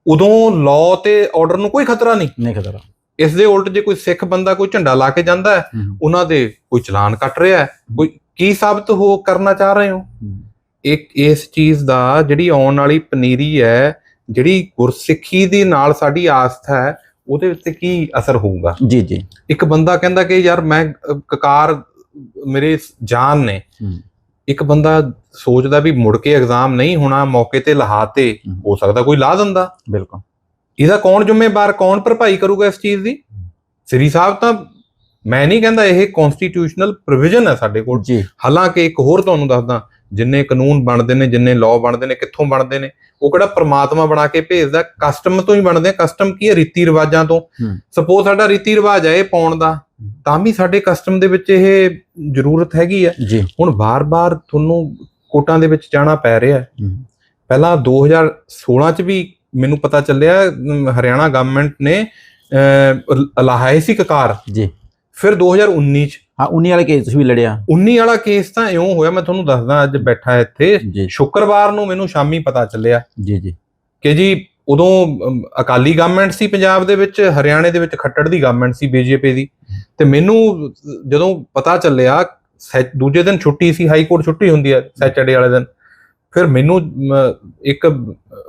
ਉਦੋਂ ਲਾਅ ਤੇ ਆਰਡਰ ਨੂੰ ਕੋਈ ਖਤਰਾ ਨਹੀਂ। ਨਹੀਂ ਖਤਰਾ। ਇਸ ਦੇ ਉਲਟ ਜੇ ਕੋਈ ਸਿੱਖ ਬੰਦਾ ਕੋਈ ਝੰਡਾ ਲਾ ਕੇ ਜਾਂਦਾ ਹੈ ਉਹਨਾਂ ਦੇ ਕੋਈ ਚਲਾਨ ਕੱਟ ਰਿਹਾ ਹੈ। ਕੋਈ ਕੀ ਸਾਬਤ ਹੋ ਕਰਨਾ ਚਾਹ ਰਹੇ ਹੂੰ, ਇੱਕ ਇਸ ਚੀਜ਼ ਦਾ ਜਿਹੜੀ ਆਉਣ ਵਾਲੀ ਪਨੀਰੀ ਹੈ ਜਿਹੜੀ ਗੁਰਸਿੱਖੀ ਦੇ ਨਾਲ ਸਾਡੀ ਆਸਥਾ ਹੈ ਉਹਦੇ ਉੱਤੇ ਕੀ ਅਸਰ ਹੋਊਗਾ? ਜੀ ਜੀ। ਇੱਕ ਬੰਦਾ ਕਹਿੰਦਾ ਕਿ ਯਾਰ ਮੈਂ ਕਕਾਰ ਮੇਰੇ ਜਾਨ ਨੇ। ਇੱਕ ਬੰਦਾ ਸੋਚਦਾ ਵੀ ਮੁੜ ਕੇ ਐਗਜ਼ਾਮ ਨਹੀਂ ਹੋਣਾ ਮੌਕੇ ਤੇ ਲਹਾਤੇ ਹੂੰ। ਸਕਦਾ ਕੋਈ ਲਾ ਦਿੰਦਾ। ਬਿਲਕੁਲ। ਇਹਦਾ ਕੌਣ ਜ਼ਿੰਮੇਵਾਰ ਕੌਣ ਭਰਪਾਈ ਕਰੂਗਾ ਇਸ ਚੀਜ਼ ਦੀ? ਸ੍ਰੀ ਸਾਹਿਬ ਤਾਂ ਮੈਂ ਨਹੀਂ ਕਹਿੰਦਾ ਇਹ ਕਨਸਟੀਟਿਊਸ਼ਨਲ ਪ੍ਰੋਵੀਜ਼ਨ ਹੈ ਸਾਡੇ ਕੋਲ। ਹਾਲਾਂਕਿ ਇੱਕ ਹੋਰ ਤੁਹਾਨੂੰ ਦੱਸਦਾ ਜਿੰਨੇ ਕਾਨੂੰਨ ਬਣਦੇ ਨੇ ਜਿੰਨੇ ਲਾਅ ਬਣਦੇ ਨੇ ਕਿੱਥੋਂ ਬਣਦੇ ਨੇ। ਉਹ ਕਿਹੜਾ ਪ੍ਰਮਾਤਮਾ ਬਣਾ ਕੇ ਭੇਜਦਾ ਕਸਟਮ ਤੋਂ ਹੀ ਬਣਦੇ ਆ ਕਸਟਮ ਕੀ ਹੈ? ਰੀਤੀ ਰਿਵਾਜਾਂ ਤੋਂ। ਸਪੋਜ਼ ਸਾਡਾ ਰੀਤੀ ਰਿਵਾਜ ਹੈ ਇਹ ਪਾਉਣ ਦਾ ਤਾਂ ਵੀ ਸਾਡੇ ਕਸਟਮ ਦੇ ਵਿੱਚ ਇਹ ਜ਼ਰੂਰਤ ਹੈਗੀ ਜੀ। ਹੁਣ ਬਾਰ-ਬਾਰ ਤੁਹਾਨੂੰ ਕੋਟਾਂ ਦੇ ਵਿੱਚ ਜਾਣਾ ਪੈ ਰਿਹਾ ਪਹਿਲਾਂ 2016 ਚ ਵੀ ਮੈਨੂੰ ਪਤਾ ਚੱਲਿਆ ਹਰਿਆਣਾ ਗਵਰਨਮੈਂਟ ਨੇ ਲਾਇਆ ਸੀ ਕਕਾਰ ਜੀ। ਫਿਰ 2019 ਚ ਹਾਂ ਉਨੀ ਵਾਲੇ ਕੇਸ ਤੁਸੀਂ ਵੀ ਲੜਿਆ। 19 ਵਾਲਾ ਕੇਸ ਤਾਂ ਇਉਂ ਹੋਇਆ ਮੈਂ ਤੁਹਾਨੂੰ ਦੱਸਦਾ ਅੱਜ ਬੈਠਾ ਇੱਥੇ। ਸ਼ੁੱਕਰਵਾਰ ਨੂੰ ਮੈਨੂੰ ਸ਼ਾਮੀ ਪਤਾ ਚੱਲਿਆ ਜੀ ਜੀ। ਕਿ ਜੀ ਉਦੋਂ ਅਕਾਲੀ ਗਵਰਨਮੈਂਟ ਸੀ ਪੰਜਾਬ ਦੇ ਵਿੱਚ ਹਰਿਆਣੇ ਦੇ ਵਿੱਚ ਖੱਟੜ ਦੀ ਗਵਰਨਮੈਂਟ ਸੀ ਬੀਜੇਪੀ ਦੀ। ਤੇ ਮੈਨੂੰ ਜਦੋਂ ਪਤਾ ਚੱਲਿਆ ਦੂਜੇ ਦਿਨ ਛੁੱਟੀ ਸੀ ਹਾਈ ਕੋਰਟ ਛੁੱਟੀ ਹੁੰਦੀ ਹੈ ਸੈਚਰਡੇ ਵਾਲੇ ਦਿਨ। ਫਿਰ ਮੈਨੂੰ ਇੱਕ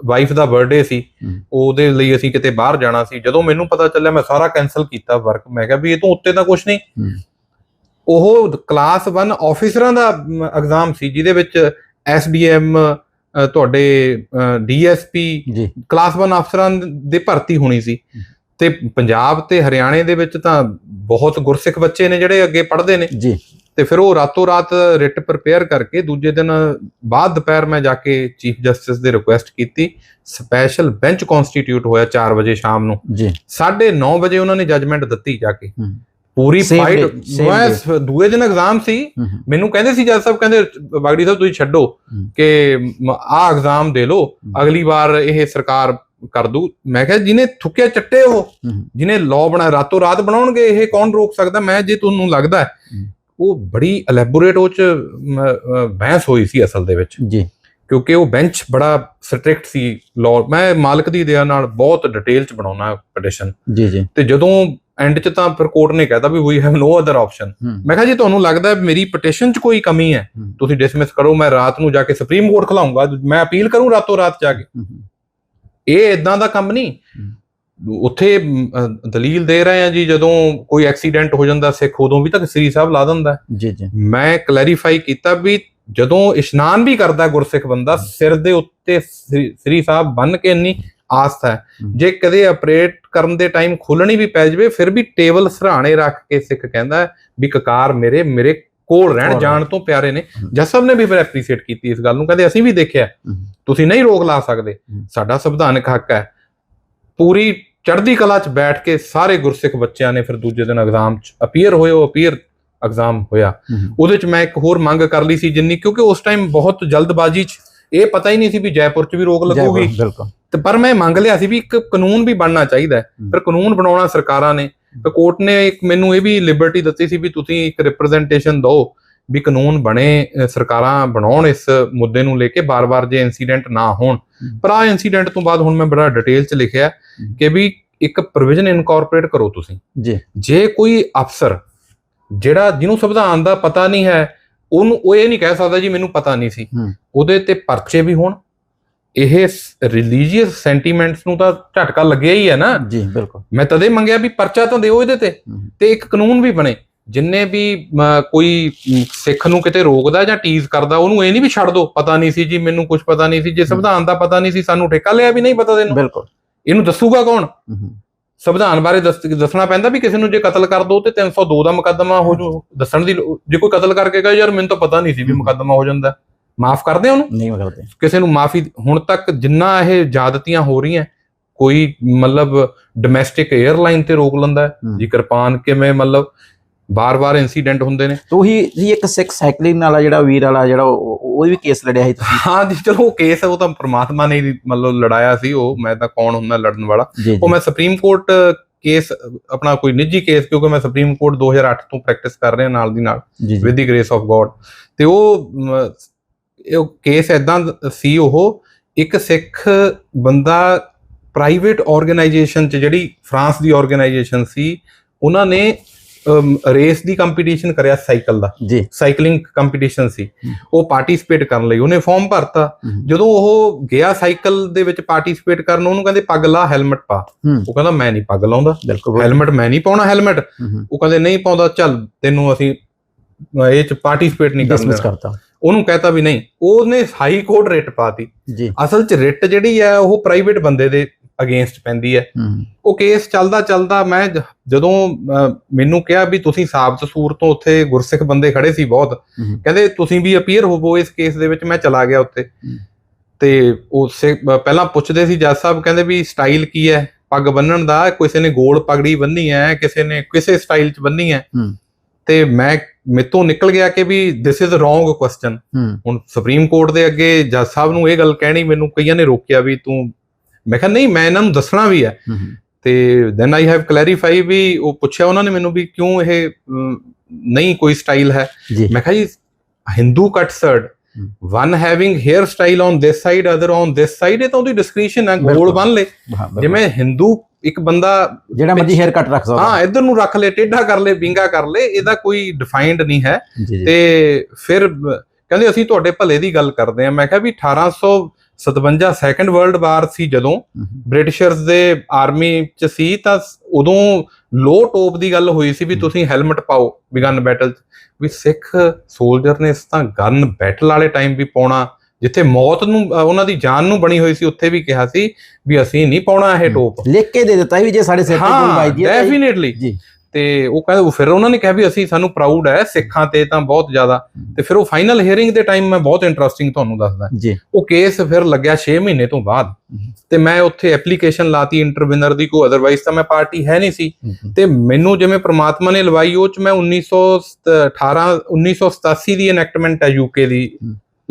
ਵਾਈਫ ਦਾ ਬਰਥਡੇ ਸੀ। ਉਹਦੇ ਲਈ ਅਸੀਂ ਕਿਤੇ ਬਾਹਰ ਜਾਣਾ ਸੀ। ਜਦੋਂ ਮੈਨੂੰ ਪਤਾ ਚੱਲਿਆ ਮੈਂ ਸਾਰਾ ਕੈਨਸਲ ਕੀਤਾ ਵਰਕ ਮੈਂ ਕਿਹਾ ਵੀ ਇਹ ਤੋਂ ਉੱਤੇ ਤਾਂ ਕੁਝ ਨਹੀਂ। ਉਹ ਕਲਾਸ 1 ਆਫੀਸਰਾਂ ਦਾ ਐਗਜ਼ਾਮ ਸੀ ਜਿਹਦੇ ਵਿੱਚ ਐਸਡੀਐਮ ਤੁਹਾਡੇ ਡੀਐਸਪੀ ਕਲਾਸ 1 ਅਫਸਰਾਂ ਦੇ ਭਰਤੀ ਹੋਣੀ ਸੀ। ਤੇ ਪੰਜਾਬ ਤੇ ਹਰਿਆਣੇ ਦੇ ਵਿੱਚ ਤਾਂ ਬਹੁਤ ਗੁਰਸਿੱਖ ਬੱਚੇ ਨੇ ਜਿਹੜੇ ਅੱਗੇ ਪੜ੍ਹਦੇ ਨੇ। ਜੀ। ਤੇ ਫਿਰ ਉਹ ਰਾਤੋਂ ਰਾਤ ਰਿਟ ਪ੍ਰਪੇਅਰ ਕਰਕੇ ਦੂਜੇ ਦਿਨ ਬਾਅਦ ਦੁਪਹਿਰ ਮੈਂ ਜਾ ਕੇ ਚੀਫ ਜਸਟਿਸ ਦੇ ਰਿਕੁਐਸਟ ਕੀਤੀ। ਸਪੈਸ਼ਲ ਬੈਂਚ ਕਨਸਟੀਟਿਊਟ ਹੋਇਆ 4 ਵਜੇ ਸ਼ਾਮ ਨੂੰ। ਜੀ। 9:30 ਵਜੇ ਉਹਨਾਂ ਨੇ ਜੱਜਮੈਂਟ ਦਿੱਤੀ ਜਾ ਕੇ। ਪੂਰੀ ਫਾਈਟ ਮੈਂ ਦੂਏ ਦਿਨ ਐਗਜ਼ਾਮ ਸੀ। ਮੈਨੂੰ ਕਹਿੰਦੇ ਸੀ ਜੱਜ ਸਾਹਿਬ ਕਹਿੰਦੇ ਬਾਗੜੀ ਸਾਹਿਬ ਤੁਸੀਂ ਛੱਡੋ। ਕਿ ਆਹ ਐਗਜ਼ਾਮ ਦੇ ਲਓ ਅਗਲੀ ਵਾਰ ਇਹ ਸਰਕਾਰ ਕਰ ਦੂ। ਮੈਂ ਕਿਹਾ ਜਿਹਨੇ ਥੁੱਕਿਆ ਚੱਟੇ ਉਹ। ਜਿਹਨੇ ਲਾਅ ਬਣਾ ਰਾਤੋਂ ਰਾਤ ਬਣਾਉਣਗੇ ਇਹ ਕੌਣ ਰੋਕ ਸਕਦਾ? ਮੈਂ ਜੇ ਤੁਹਾਨੂੰ ਲੱਗਦਾ। ਉਹ ਬੜੀ ਐਲੈਬੋਰੇਟ ਉਹ ਚ ਬਹਿਸ ਹੋਈ ਸੀ ਅਸਲ ਦੇ ਵਿੱਚ। ਜੀ। ਕਿਉਂਕਿ ਉਹ ਬੈਂਚ ਬੜਾ ਸਟ੍ਰਿਕਟ ਸੀ ਲਾਅ ਮੈਂ ਮਾਲਕ ਦੀ ਦਇਆ ਨਾਲ ਬਹੁਤ ਡਿਟੇਲ ਚ ਬਣਾਉਣਾ ਪਟੀਸ਼ਨ ਜੀ ਜੀ। ਤੇ ਜਦੋਂ ਐਂਡ ਚ ਤਾਂ ਫਿਰ ਕੋਰਟ ਨੇ ਕਹਿਤਾ we we have no other option ਮੈਂ ਕਿਹਾ ਜੀ ਤੁਹਾਨੂੰ ਲੱਗਦਾ ਮੇਰੀ ਪਟੀਸ਼ਨ 'ਚ ਕੋਈ ਕਮੀ ਹੈ? ਤੁਸੀਂ ਡਿਸਮਿਸ ਕਰੋ ਮੈਂ ਰਾਤ ਨੂੰ ਜਾ ਕੇ ਸੁਪਰੀਮ ਕੋਰਟ ਖਲਾਉਂਗਾ ਮੈਂ ਅਪੀਲ ਕਰੂੰ ਰਾਤੋਂ ਰਾਤ ਜਾ ਕੇ। ਇਹ ਇਦਾਂ ਦਾ ਕੰਮ ਨਹੀਂ। ਉੱਥੇ ਦਲੀਲ ਦੇ ਰਹੇ ਆ ਜੀ ਜਦੋਂ ਕੋਈ ਐਕਸੀਡੈਂਟ ਹੋ ਜਾਂਦਾ ਸਿੱਖ ਉਦੋਂ ਵੀ ਤਾਂ ਸ੍ਰੀ ਸਾਹਿਬ ਲਾ ਦਿੰਦਾ। ਜੀ ਜੀ। ਮੈਂ ਕਲੈਰੀਫਾਈ ਕੀਤਾ ਵੀ ਜਦੋਂ ਇਸ਼ਨਾਨ ਵੀ ਕਰਦਾ ਗੁਰਸਿੱਖ ਬੰਦਾ ਸਿਰ ਦੇ ਉੱਤੇ ਸ੍ਰੀ ਸਾਹਿਬ ਬੰਨ ਕੇ ਇੰਨੀ ਆਸਥਾ ਹੈ। ਜੇ ਕਦੇ ਆਪਰੇਟ ਕਰਨ ਦੇ ਟਾਈਮ ਖੋਲਣੀ ਵੀ ਪੈ ਜਾਵੇ ਫਿਰ ਵੀ ਟੇਬਲ ਸਰਾਣੇ ਰੱਖ ਕੇ ਸਿੱਖ ਕਹਿੰਦਾ ਵੀ ਕਕਾਰ ਮੇਰੇ ਮੇਰੇ ਕੋਲ ਰਹਿਣ ਜਾਣ ਤੋਂ ਪਿਆਰੇ ਨੇ। ਜੱਜ ਸਾਹਿਬ ਨੇ ਵੀ ਫਿਰ ਐਪਰੀਸ਼ੀਏਟ ਕੀਤੀ ਇਸ ਗੱਲ ਨੂੰ ਕਹਿੰਦੇ ਅਸੀਂ ਵੀ ਦੇਖਿਆ ਤੁਸੀਂ ਨਹੀਂ ਰੋਕ ਲਾ ਸਕਦੇ। ਸਾਡਾ ਸੰਵਿਧਾਨਕ ਹੱਕ ਹੈ। ਪੂਰੀ ਚੜ੍ਹਦੀ ਕਲਾ 'ਚ ਬੈਠ ਕੇ ਸਾਰੇ ਗੁਰਸਿੱਖ ਬੱਚਿਆਂ ਨੇ ਫਿਰ ਦੂਜੇ ਦਿਨ ਐਗਜ਼ਾਮ 'ਚ ਅਪੀਅਰ ਹੋਏ ਉਹ ਅਪੀਅਰ ਐਗਜ਼ਾਮ ਹੋਇਆ। ਉਹਦੇ 'ਚ ਮੈਂ ਇੱਕ ਹੋਰ ਮੰਗ ਕਰ ਲਈ ਸੀ ਜਿੰਨੀ ਕਿਉਂਕਿ ਉਸ ਟਾਈਮ ਬਹੁਤ ਜਲਦਬਾਜ਼ੀ 'ਚ ਇਹ ਪਤਾ ਹੀ ਨਹੀਂ ਸੀ ਵੀ ਜੈਪੁਰ 'ਚ ਵੀ ਰੋਕ ਲੱਗੂਗੀ। ਬਿਲਕੁਲ। ਤੇ ਪਰ ਮੈਂ ਮੰਗ ਲਿਆ ਸੀ ਵੀ ਇੱਕ ਕਾਨੂੰਨ ਵੀ ਬਣਨਾ ਚਾਹੀਦਾ। ਪਰ ਕਾਨੂੰਨ ਬਣਾਉਣਾ ਸਰਕਾਰਾਂ ਨੇ ਤੇ ਕੋਰਟ ਨੇ ਇੱਕ ਮੈਨੂੰ ਇਹ ਵੀ ਲਿਬਰਟੀ ਦਿੱਤੀ ਸੀ ਵੀ ਤੁਸੀਂ ਇੱਕ ਰਿਪਰੈਜ਼ੈਂਟੇਸ਼ਨ ਦਿਓ ਵੀ ਕਾਨੂੰਨ ਬਣੇ ਸਰਕਾਰਾਂ ਬਣਾਉਣ ਇਸ ਮੁੱਦੇ ਨੂੰ ਲੈ ਕੇ ਬਾਰ-ਬਾਰ ਜੇ ਇਨਸੀਡੈਂਟ ਨਾ ਹੋਣ। ਪਰ ਆ ਇਨਸੀਡੈਂਟ ਤੋਂ ਬਾਅਦ ਹੁਣ ਮੈਂ ਬੜਾ ਡਿਟੇਲ ਚ ਲਿਖਿਆ। ਕਿ ਵੀ ਇੱਕ ਪ੍ਰੋਵੀਜ਼ਨ ਇਨਕੋਰਪੋਰੇਟ ਕਰੋ ਤੁਸੀਂ ਜੀ ਜੇ ਕੋਈ ਅਫਸਰ ਜਿਹੜਾ ਜਿਹਨੂੰ ਸੰਵਿਧਾਨ ਦਾ ਪਤਾ ਨਹੀਂ ਹੈ ਉਹਨੂੰ ਉਹ ਇਹ ਨਹੀਂ ਕਹਿ ਸਕਦਾ ਜੀ ਮੈਨੂੰ ਪਤਾ ਨਹੀਂ ਸੀ। ਉਹਦੇ ਤੇ ਪਰਚੇ ਵੀ ਹੋਣ ਇਹ ਰਿਲੀਜੀਅਸ ਸੈਂਟੀਮੈਂਟਸ ਨੂੰ ਤਾਂ ਝਟਕਾ ਲੱਗਿਆ ਹੀ ਹੈ ਨਾ। ਜੀ ਬਿਲਕੁਲ। ਮੈਂ ਤਦੇ ਮੰਗਿਆ ਵੀ ਪਰਚਾ ਤਾਂ ਦਿਓ ਇਹਦੇ ਤੇ ਤੇ ਇੱਕ ਕਾਨੂੰਨ ਵੀ ਬਣੇ ਜਿੰਨੇ ਵੀ ਕੋਈ ਸਿੱਖ ਨੂੰ ਕਿਤੇ ਰੋਕਦਾ ਜਾਂ ਟੀਜ਼ ਕਰਦਾ ਉਹਨੂੰ ਇਹ ਨਹੀਂ ਵੀ ਛੱਡ ਦੋ ਪਤਾ ਨਹੀਂ ਸੀ ਜੀ ਮੈਨੂੰ ਕੁਝ ਪਤਾ ਨਹੀਂ ਸੀ ਜੇ ਸੰਵਿਧਾਨ ਦਾ ਪਤਾ ਨਹੀਂ ਸੀ ਸਾਨੂੰ ਠੇਕਾ ਲਿਆ ਵੀ ਨਹੀਂ ਪਤਾ ਤੈਨੂੰ। ਬਿਲਕੁਲ। ਇਹਨੂੰ ਦੱਸੂਗਾ ਕੌਣ? ਸੰਵਿਧਾਨ ਬਾਰੇ ਦੱਸ- ਦੱਸਣਾ ਪੈਂਦਾ ਵੀ ਕਿਸੇ ਨੂੰ ਜੇ ਕਤਲ ਕਰ ਦੋ ਤੇ 302 ਦਾ ਮੁਕੱਦਮਾ ਹੋ ਜੂ ਦੱਸਣ ਦੀ ਜੇ ਕੋਈ ਕਤਲ ਕਰਕੇ ਕਹੇ ਯਾਰ ਮੈਨੂੰ ਤਾਂ ਪਤਾ ਨਹੀਂ ਸੀ ਵੀ ਮੁਕੱਦਮਾ ਹੋ ਜਾਂਦਾ। ਮਾਫ ਕਰਦੇ ਉਹਨੂੰ। ਨਹੀਂ ਕਰਦੇ ਕਿਸੇ ਨੂੰ ਮਾਫੀ ਹੁਣ ਤੱਕ ਜਿੰਨਾ ਇਹ ਜ਼ਿਆਦਤੀਆਂ ਹੋ ਰਹੀਆਂ ਕੋਈ ਮਤਲਬ ਡੋਮੈਸਟਿਕ 에ਅਰਲਾਈਨ ਤੇ ਰੋਕ ਲੈਂਦਾ। ਜੀ ਕਿਰਪਾਨ ਕਿਵੇਂ ਮਤਲਬ ਬਾਰ-ਬਾਰ ਇਨਸੀਡੈਂਟ ਹੁੰਦੇ ਨੇ। ਤੋ ਹੀ ਜੀ ਇੱਕ ਸਿੱਖ ਸਾਈਕਲਿੰਗ ਵਾਲਾ ਜਿਹੜਾ ਵੀਰ ਵਾਲਾ ਜਿਹੜਾ ਉਹ ਵੀ ਕੇਸ ਲੜਿਆ ਸੀ ਤੁਸੀਂ? ਹਾਂ ਜੀ ਚਲੋ ਉਹ ਕੇਸ ਉਹ ਤਾਂ ਪ੍ਰਮਾਤਮਾ ਨੇ ਮਤਲਬ ਲੜਾਇਆ ਸੀ ਉਹ। ਮੈਂ ਤਾਂ ਕੌਣ ਹੁੰਦਾ ਲੜਨ ਵਾਲਾ। ਉਹ ਮੈਂ ਸੁਪਰੀਮ ਕੋਰਟ ਕੇਸ ਆਪਣਾ ਕੋਈ ਨਿੱਜੀ ਕੇਸ ਕਿਉਂਕਿ ਮੈਂ ਸੁਪਰੀਮ ਕੋਰਟ 2008 ਤੋਂ ਪ੍ਰੈਕਟਿਸ ਕਰ ਰਿਹਾ ਨਾਲ ਦੀ ਨਾਲ with the grace of God ਤੇ ਉਹ ਇਹ ਕੇਸ ਐਦਾਂ ਸੀ ਉਹ ਇੱਕ ਸਿੱਖ ਬੰਦਾ ਪ੍ਰਾਈਵੇਟ ਆਰਗੇਨਾਈਜੇਸ਼ਨ ਚ ਜਿਹੜੀ ਫਰਾਂਸ ਦੀ ਆਰਗੇਨਾਈਜੇਸ਼ਨ ਸੀ ਉਹਨਾਂ ਨੇ ਰੇਸ ਦੀ ਕੰਪੀਟੀਸ਼ਨ ਕਰਿਆ ਸਾਈਕਲ ਦਾ। ਜੀ। ਸਾਈਕਲਿੰਗ ਕੰਪੀਟੀਸ਼ਨ ਸੀ। ਉਹ ਪਾਰਟਿਸਿਪੇਟ ਕਰਨ ਲਈ ਉਹਨੇ ਫਾਰਮ ਭਰਤਾ। ਜਦੋਂ ਉਹ ਗਿਆ ਸਾਈਕਲ ਦੇ ਵਿੱਚ ਪਾਰਟਿਸਿਪੇਟ ਕਰਨ ਉਹਨੂੰ ਕਹਿੰਦੇ ਪੱਗ ਲਾ ਹੈਲਮਟ ਪਾ ਉਹ ਕਹਿੰਦਾ ਮੈਂ ਨਹੀਂ ਪੱਗ ਲਾਉਂਦਾ ਹੈਲਮਟ ਮੈਂ ਨਹੀਂ ਪਾਉਣਾ ਹੈਲਮਟ ਉਹ ਕਹਿੰਦੇ ਨਹੀਂ ਪਾਉਂਦਾ ਚੱਲ ਤੈਨੂੰ ਅਸੀਂ ਇਹ ਚ ਪਾਰਟਿਸਿਪੇਟ ਨਹੀਂ ਡਿਸਮਿਸ ਕਰਨਾ ਕਰਤਾ। ਉਹਨੂੰ ਕਹਤਾ ਵੀ ਨਹੀਂ ਉਹਨੇ ਹਾਈ ਕੋਰਟ ਰਿਟ ਪਾਤੀ। ਜੀ। ਅਸਲ ਚ ਰਿਟ ਜਿਹੜੀ ਹੈ ਉਹ ਪ੍ਰਾਈਵੇਟ ਬੰਦੇ ਦੇ ਅਗੇਂਸਟ ਪੈਂਦੀ ਹੈ। ਉਹ ਕੇਸ ਚੱਲਦਾ ਚੱਲਦਾ ਮੈਂ ਜਦੋਂ ਮੈਨੂੰ ਕਿਹਾ ਵੀ ਤੁਸੀਂ ਸਾਬਤ ਸੂਰ ਤੋਂ ਉੱਥੇ ਗੁਰਸਿੱਖ ਬੰਦੇ ਖੜੇ ਸੀ ਬਹੁਤ। ਕਹਿੰਦੇ ਤੁਸੀਂ ਵੀ ਅਪੀਅਰ ਹੋਵੋ ਇਸ ਕੇਸ ਦੇ ਵਿੱਚ ਮੈਂ ਚਲਾ ਗਿਆ ਉੱਥੇ। ਤੇ ਉਹ ਪਹਿਲਾਂ ਪੁੱਛਦੇ ਸੀ ਜੱਜ ਸਾਹਿਬ ਕਹਿੰਦੇ ਵੀ ਸਟਾਈਲ ਕੀ ਹੈ? ਪੱਗ ਬੰਨਣ ਦਾ ਕਿਸੇ ਨੇ ਗੋਲ ਪਗੜੀ ਬੰਨੀ ਹੈ ਕਿਸੇ ਨੇ ਕਿਸੇ ਸਟਾਈਲ 'ਚ ਬੰਨੀ ਹੂੰ। ਤੇ ਮੈਂ ਮੇਤੋਂ ਨਿਕਲ ਗਿਆ ਕਿ ਵੀ ਦਿਸ ਇਜ਼ ਰੋਂਗ ਕੁਐਸਚਨ ਹੁਣ ਸੁਪਰੀਮ ਕੋਰਟ ਦੇ ਅੱਗੇ ਜੱਜ ਸਾਹਿਬ ਨੂੰ ਇਹ ਗੱਲ ਕਹਿਣੀ ਮੈਨੂੰ ਕਈਆਂ ਨੇ ਰੋਕਿਆ ਵੀ ਤੂੰ ਮੈਂ ਕਿਹਾ ਨਹੀਂ ਮੈਂ ਇਹਨਾਂ ਨੂੰ ਦੱਸਣਾ ਵੀ ਹੈ। ਤੇ ਦੈਨ ਆਈ ਹੈਵ ਕਲੈਰੀਫਾਈ ਵੀ ਉਹ ਪੁੱਛਿਆ ਉਹਨਾਂ ਨੇ ਮੈਨੂੰ ਵੀ ਕਿਉਂ ਇਹ ਨਹੀਂ ਕੋਈ ਸਟਾਈਲ ਹੈ। ਮੈਂ ਕਿਹਾ ਜੀ Hindu cut. One having hair style on this side other on this side ਇਹ ਤਾਂ ਉਹਦੀ ਡਿਸਕ੍ਰਿਪਸ਼ਨ ਹੈ ਗੋਲ। ਬੰਨ ਲੇ। ਜਿਵੇਂ ਹਿੰਦੂ ਇੱਕ ਬੰਦਾ ਜਿਹੜਾ ਮਰਜ਼ੀ ਹੇਅਰ ਕੱਟ ਰੱਖ ਸਕਦਾ। ਹਾਂ ਇੱਧਰ ਨੂੰ ਰੱਖ ਲੇ ਟੇਢਾ ਕਰ ਲੇ ਵਿੰਗਾ ਕਰ ਲੇ ਇਹਦਾ ਕੋਈ ਡਿਫਾਈਨਡ ਨਹੀਂ ਹੈ। ਤੇ ਫਿਰ ਕਹਿੰਦੇ ਅਸੀਂ ਤੁਹਾਡੇ ਭਲੇ ਦੀ ਗੱਲ ਕਰਦੇ ਆ ਮੈਂ ਕਿਹਾ ਵੀ 1857 ਸੈਕੰਡ ਵਰਲਡ ਵਾਰ ਸੀ ਜਦੋਂ ਬ੍ਰਿਟਿਸ਼ਰਸ ਦੇ ਆਰਮੀ ਚ ਸੀ ਤਾਂ ਉਦੋਂ ਲੋ ਟੋਪ ਦੀ ਗੱਲ ਹੋਈ ਸੀ ਵੀ। ਤੁਸੀਂ ਹੈਲਮਟ ਪਾਓ ਵੀ ਗਨ ਬੈਟਲ ਵੀ ਸਿੱਖ ਸੋਲਜਰ ਨੇ ਇਸ ਤਾਂ ਗਨ ਬੈਟਲ ਵਾਲੇ ਟਾਈਮ ਵੀ ਪਾਉਣਾ ਜਿੱਥੇ ਮੌਤ ਨੂੰ ਉਹਨਾਂ ਦੀ ਜਾਨ ਨੂੰ ਬਣੀ ਹੋਈ ਸੀ ਉੱਥੇ ਵੀ ਕਿਹਾ ਸੀ ਵੀ ਅਸੀਂ ਨਹੀਂ ਪਾਉਣਾ ਇਹ। ਟੋਪ। ਲਿਖ ਕੇ ਦੇ ਦਿੱਤਾ ਵੀ ਜੇ ਸਾਡੇ ਸਿਰ ਤੇ ਹਾਂ ਵੱਜਦੀ ਹੈ ਡੈਫੀਨਿਟਲੀ ਜੀ। ਤੇ ਉਹ ਕਹਿੰਦੇ ਉਹ ਫਿਰ ਉਹਨਾਂ ਨੇ ਕਿਹਾ ਵੀ ਅਸੀਂ ਸਾਨੂੰ ਪ੍ਰਾਊਡ ਹੈ ਸਿੱਖਾਂ ਤੇ ਤਾਂ ਬਹੁਤ ਜ਼ਿਆਦਾ। ਤੇ ਫਿਰ ਉਹ ਫਾਈਨਲ ਹੀਅਰਿੰਗ ਦੇ ਟਾਈਮ ਮੈਂ ਬਹੁਤ ਇੰਟਰਸਟਿੰਗ ਤੁਹਾਨੂੰ ਦੱਸਦਾ। ਜੀ। ਉਹ ਕੇਸ ਫਿਰ ਲੱਗਿਆ 6 ਮਹੀਨੇ ਤੋਂ ਬਾਅਦ। ਤੇ ਮੈਂ ਉੱਥੇ ਐਪਲੀਕੇਸ਼ਨ ਲਾਤੀ ਇੰਟਰਵਿਨਰ ਦੀ ਕੋ ਅਦਰਵਾਈਜ਼ ਤਾਂ ਮੈਂ ਪਾਰਟੀ ਹੈ ਨਹੀਂ ਸੀ। ਤੇ ਮੈਨੂੰ ਜਿਵੇਂ ਪ੍ਰਮਾਤਮਾ ਨੇ ਲਵਾਈ ਉਹ ਚ ਮੈਂ 1918 1987 ਦੀ ਐਨੈਕਟਮੈਂਟ ਹੈ ਯੂਕੇ ਦੀ।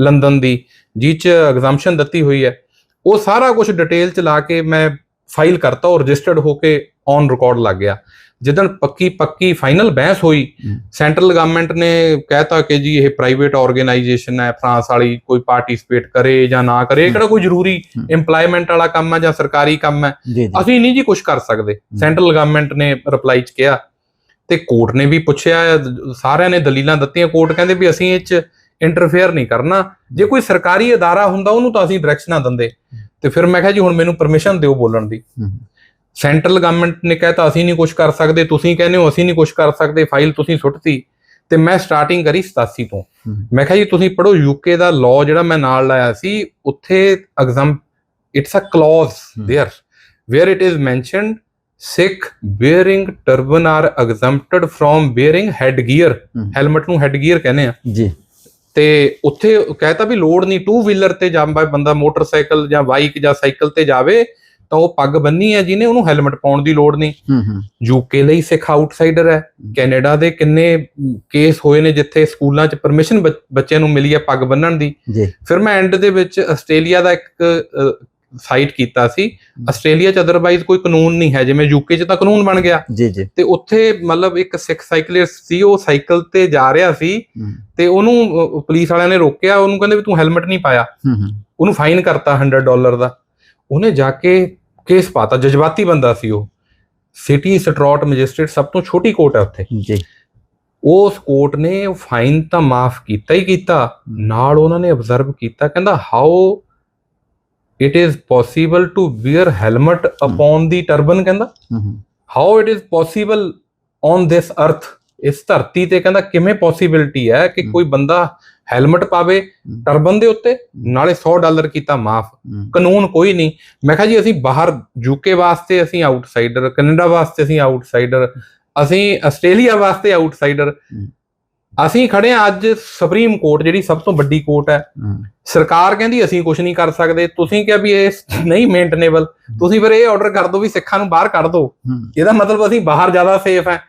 ਲੰਡਨ ਦੀ ਜਿਹ ਚ ਐਗਜ਼ਾਮਸ਼ਨ ਦਿੱਤੀ ਹੋਈ ਹੈ। ਉਹ ਸਾਰਾ ਕੁਝ ਡਿਟੇਲ ਚ ਲਾ ਕੇ ਮੈਂ ਫਾਈਲ ਕਰਤਾ ਉਹ ਰਜਿਸਟਰਡ ਹੋ ਕੇ ਔਨ ਰਿਕਾਰਡ ਲੱਗ ਗਿਆ। ਜਿੱਦਣ ਪੱਕੀ ਪੱਕੀ ਫਾਈਨਲ ਬਹਿਸ ਹੋਈ। ਸੈਂਟਰਲ ਗਵਰਨਮੈਂਟ ਨੇ ਕਹਿਤਾ ਕਿ ਜੀ ਇਹ ਪ੍ਰਾਈਵੇਟ ਆਰਗੇਨਾਈਜੇਸ਼ਨ ਹੈ ਫਰਾਂਸ ਵਾਲੀ ਕੋਈ ਪਾਰਟਿਸਿਪੇਟ ਕਰੇ ਜਾਂ ਨਾ ਕਰੇ ਇਹ ਕਿਹੜਾ ਕੋਈ ਜ਼ਰੂਰੀ। EMPLOYMENT ਵਾਲਾ ਕੰਮ ਹੈ ਜਾਂ ਸਰਕਾਰੀ ਕੰਮ ਹੈ ਅਸੀਂ ਨਹੀਂ ਜੀ ਕੁਝ ਕਰ ਸਕਦੇ। ਸੈਂਟਰਲ ਗਵਰਨਮੈਂਟ ਨੇ ਰਿਪਲਾਈ ਚ ਕਿਹਾ ਤੇ ਕੋਰਟ ਨੇ ਵੀ ਪੁੱਛਿਆ ਸਾਰਿਆਂ ਨੇ ਦਲੀਲਾਂ ਦਿੱਤੀਆਂ ਕੋਰਟ ਕਹਿੰਦੇ ਵੀ ਅਸੀਂ ਇਹ ਚ ਇੰਟਰਫੇਅਰ ਨਹੀਂ ਕਰਨਾ। ਜੇ ਕੋਈ ਸਰਕਾਰੀ ਅਦਾਰਾ ਹੁੰਦਾ ਉਹਨੂੰ ਤਾਂ ਅਸੀਂ ਡਾਇਰੈਕਸ਼ਨਾਂ ਦਿੰਦੇ। ਤੇ ਫਿਰ ਮੈਂ ਕਿਹਾ ਜੀ ਹੁਣ ਮੈਨੂੰ ਪਰਮਿਸ਼ਨ ਦਿਓ ਬੋਲਣ ਦੀ। ਸੈਂਟਰਲ ਗਵਰਨਮੈਂਟ ਨੇ ਕਹਿਤਾ ਅਸੀਂ ਨਹੀਂ ਕੁਝ ਕਰ ਸਕਦੇ ਤੁਸੀਂ ਕਹਿੰਦੇ ਹੋ ਅਸੀਂ ਨਹੀਂ ਕੁਝ ਕਰ ਸਕਦੇ ਫਾਈਲ ਤੁਸੀਂ ਸੁੱਟਤੀ ਤੇ ਮੈਂ ਸਟਾਰਟਿੰਗ ਕਰੀ 87 ਤੋਂ ਹੂੰ, ਮੈਂ ਕਿਹਾ ਜੀ ਤੁਸੀਂ ਪੜੋ ਯੂਕੇ ਦਾ ਲਾਅ ਜਿਹੜਾ ਮੈਂ ਨਾਲ ਲਾਇਆ ਸੀ ਉੱਥੇ exam it's a clause hmm. There where it is mentioned Sikh bearing turban are exempted from bearing head gear ਹੂੰ। ਹੈਲਮਟ ਨੂੰ ਹੈਡ ਗੀਅਰ ਕਹਿੰਦੇ ਆ ਜੀ ਤੇ ਉੱਥੇ ਕਹਿਤਾ ਵੀ ਲੋੜ ਨਹੀਂ ਟੂ ਵੀਲਰ ਤੇ ਜਾਂਦਾ ਬੰਦਾ ਮੋਟਰਸਾਈਕਲ ਜਾਂ ਬਾਈਕ ਜਾਂ ਸਾਈਕਲ ਤੇ ਜਾਵੇ ਤਾਂ ਉਹ ਪੱਗ ਬੰਨੀ ਹੈ ਜਿਹਨੇ ਉਹਨੂੰ ਹੈਲਮਟ ਪਾਉਣ ਦੀ ਲੋੜ ਨਹੀਂ। ਹੂੰ ਹੂੰ। ਯੂਕੇ ਲਈ ਸਿੱਖ ਆਊਟਸਾਈਡਰ ਹੈ। ਕੈਨੇਡਾ ਦੇ ਕਿੰਨੇ ਕੇਸ ਹੋਏ ਨੇ ਜਿੱਥੇ ਸਕੂਲਾਂ 'ਚ ਪਰਮਿਸ਼ਨ ਬੱਚਿਆਂ ਨੂੰ ਮਿਲੀ ਹੈ ਪੱਗ ਬੰਨਣ ਦੀ। ਜੀ। ਫਿਰ ਮੈਂ ਐਂਡ ਦੇ ਵਿੱਚ ਆਸਟ੍ਰੇਲੀਆ ਦਾ ਇੱਕ ਸਾਈਟ ਕੀਤਾ ਸੀ। ਆਸਟ੍ਰੇਲੀਆ 'ਚ ਅਦਰਵਾਈਜ਼ ਕੋਈ ਕਾਨੂੰਨ ਨਹੀਂ ਹੈ। ਜਿਵੇਂ ਯੂਕੇ 'ਚ ਤਾਂ ਕਾਨੂੰਨ ਬਣ ਗਿਆ। ਜੀ ਜੀ। ਤੇ ਉੱਥੇ ਮਤਲਬ ਇੱਕ ਸਿੱਖ ਸਾਈਕਲਿਸਟ ਸੀ ਉਹ ਸਾਈਕਲ ਤੇ ਜਾ ਰਿਹਾ ਸੀ। ਤੇ ਉਹਨੂੰ ਪੁਲਿਸ ਵਾਲਿਆਂ ਨੇ ਰੋਕਿਆ। ਉਹਨੂੰ ਕਹਿੰਦੇ ਵੀ ਤੂੰ ਹੈਲਮਟ ਨਹੀਂ ਪਾਇਆ। ਹੂੰ ਹੂੰ। ਉਹਨੂੰ ਫਾਈਨ ਕਰਤਾ 100 ਡਾਲਰ ਦਾ। ਉਹਨੇ ਜਾ ਕੇ ਕੇਸ ਪਾਤਾ ਜਜ਼ਬਾਤੀ ਬੰਦਾ ਸੀ ਉਹ। ਸਿਟੀ ਸਟਰੋਟ ਮੈਜਿਸਟ੍ਰੇਟ ਸਭ ਤੋਂ ਛੋਟੀ ਕੋਰਟ ਹੈ ਉੱਥੇ। ਜੀ। ਉਸ ਕੋਰਟ ਨੇ ਫਾਈਨ ਤਾਂ ਮਾਫ ਕੀਤਾ ਹੀ ਕੀਤਾ ਨਾਲ ਉਹਨਾਂ ਨੇ ਅਬਜ਼ਰਵ ਕੀਤਾ ਕਹਿੰਦਾ how it is possible to wear helmet upon the turban ਕਹਿੰਦਾ। How it is possible on this earth ਇਸ ਧਰਤੀ ਤੇ ਕਹਿੰਦਾ ਕਿਵੇਂ ਪੋਸੀਬਿਲਿਟੀ ਹੈ ਕਿ। ਕੋਈ ਬੰਦਾ ਹੈਲਮਟ ਪਾਵੇ ਟਰਬਨ ਦੇ ਉੱਤੇ ਨਾਲੇ 100 ਡਾਲਰ ਕੀਤਾ ਮਾਫ। ਕਾਨੂੰਨ ਕੋਈ ਨਹੀਂ। ਮੈਂ ਕਿਹਾ ਜੀ ਅਸੀਂ ਬਾਹਰ ਯੂਕੇ ਵਾਸਤੇ ਅਸੀਂ ਆਊਟਸਾਈਡਰ ਕੈਨੇਡਾ ਵਾਸਤੇ ਅਸੀਂ ਆਊਟਸਾਈਡਰ ਅਸੀਂ ਆਸਟ੍ਰੇਲੀਆ ਵਾਸਤੇ ਆਊਟਸਾਈਡਰ। ਅਸੀਂ ਖੜੇ ਹਾਂ ਅੱਜ ਸੁਪਰੀਮ ਕੋਰਟ ਜਿਹੜੀ ਸਭ ਤੋਂ ਵੱਡੀ ਕੋਰਟ ਹੈ। ਸਰਕਾਰ ਕਹਿੰਦੀ ਅਸੀਂ ਕੁਝ ਨਹੀਂ ਕਰ ਸਕਦੇ। ਤੁਸੀਂ ਕਿਹਾ ਵੀ ਇਹ ਨਹੀਂ ਮੇਨਟੇਨੇਬਲ ਤੁਸੀਂ ਫਿਰ ਇਹ ਆਰਡਰ ਕਰ ਦਿਓ ਵੀ ਸਿੱਖਾਂ ਨੂੰ ਬਾਹਰ ਕੱਢ ਦਿਓ। ਇਹਦਾ ਮਤਲਬ ਅਸੀਂ ਬਾਹਰ ਜ਼ਿਆਦਾ ਸੇਫ ਹੈ।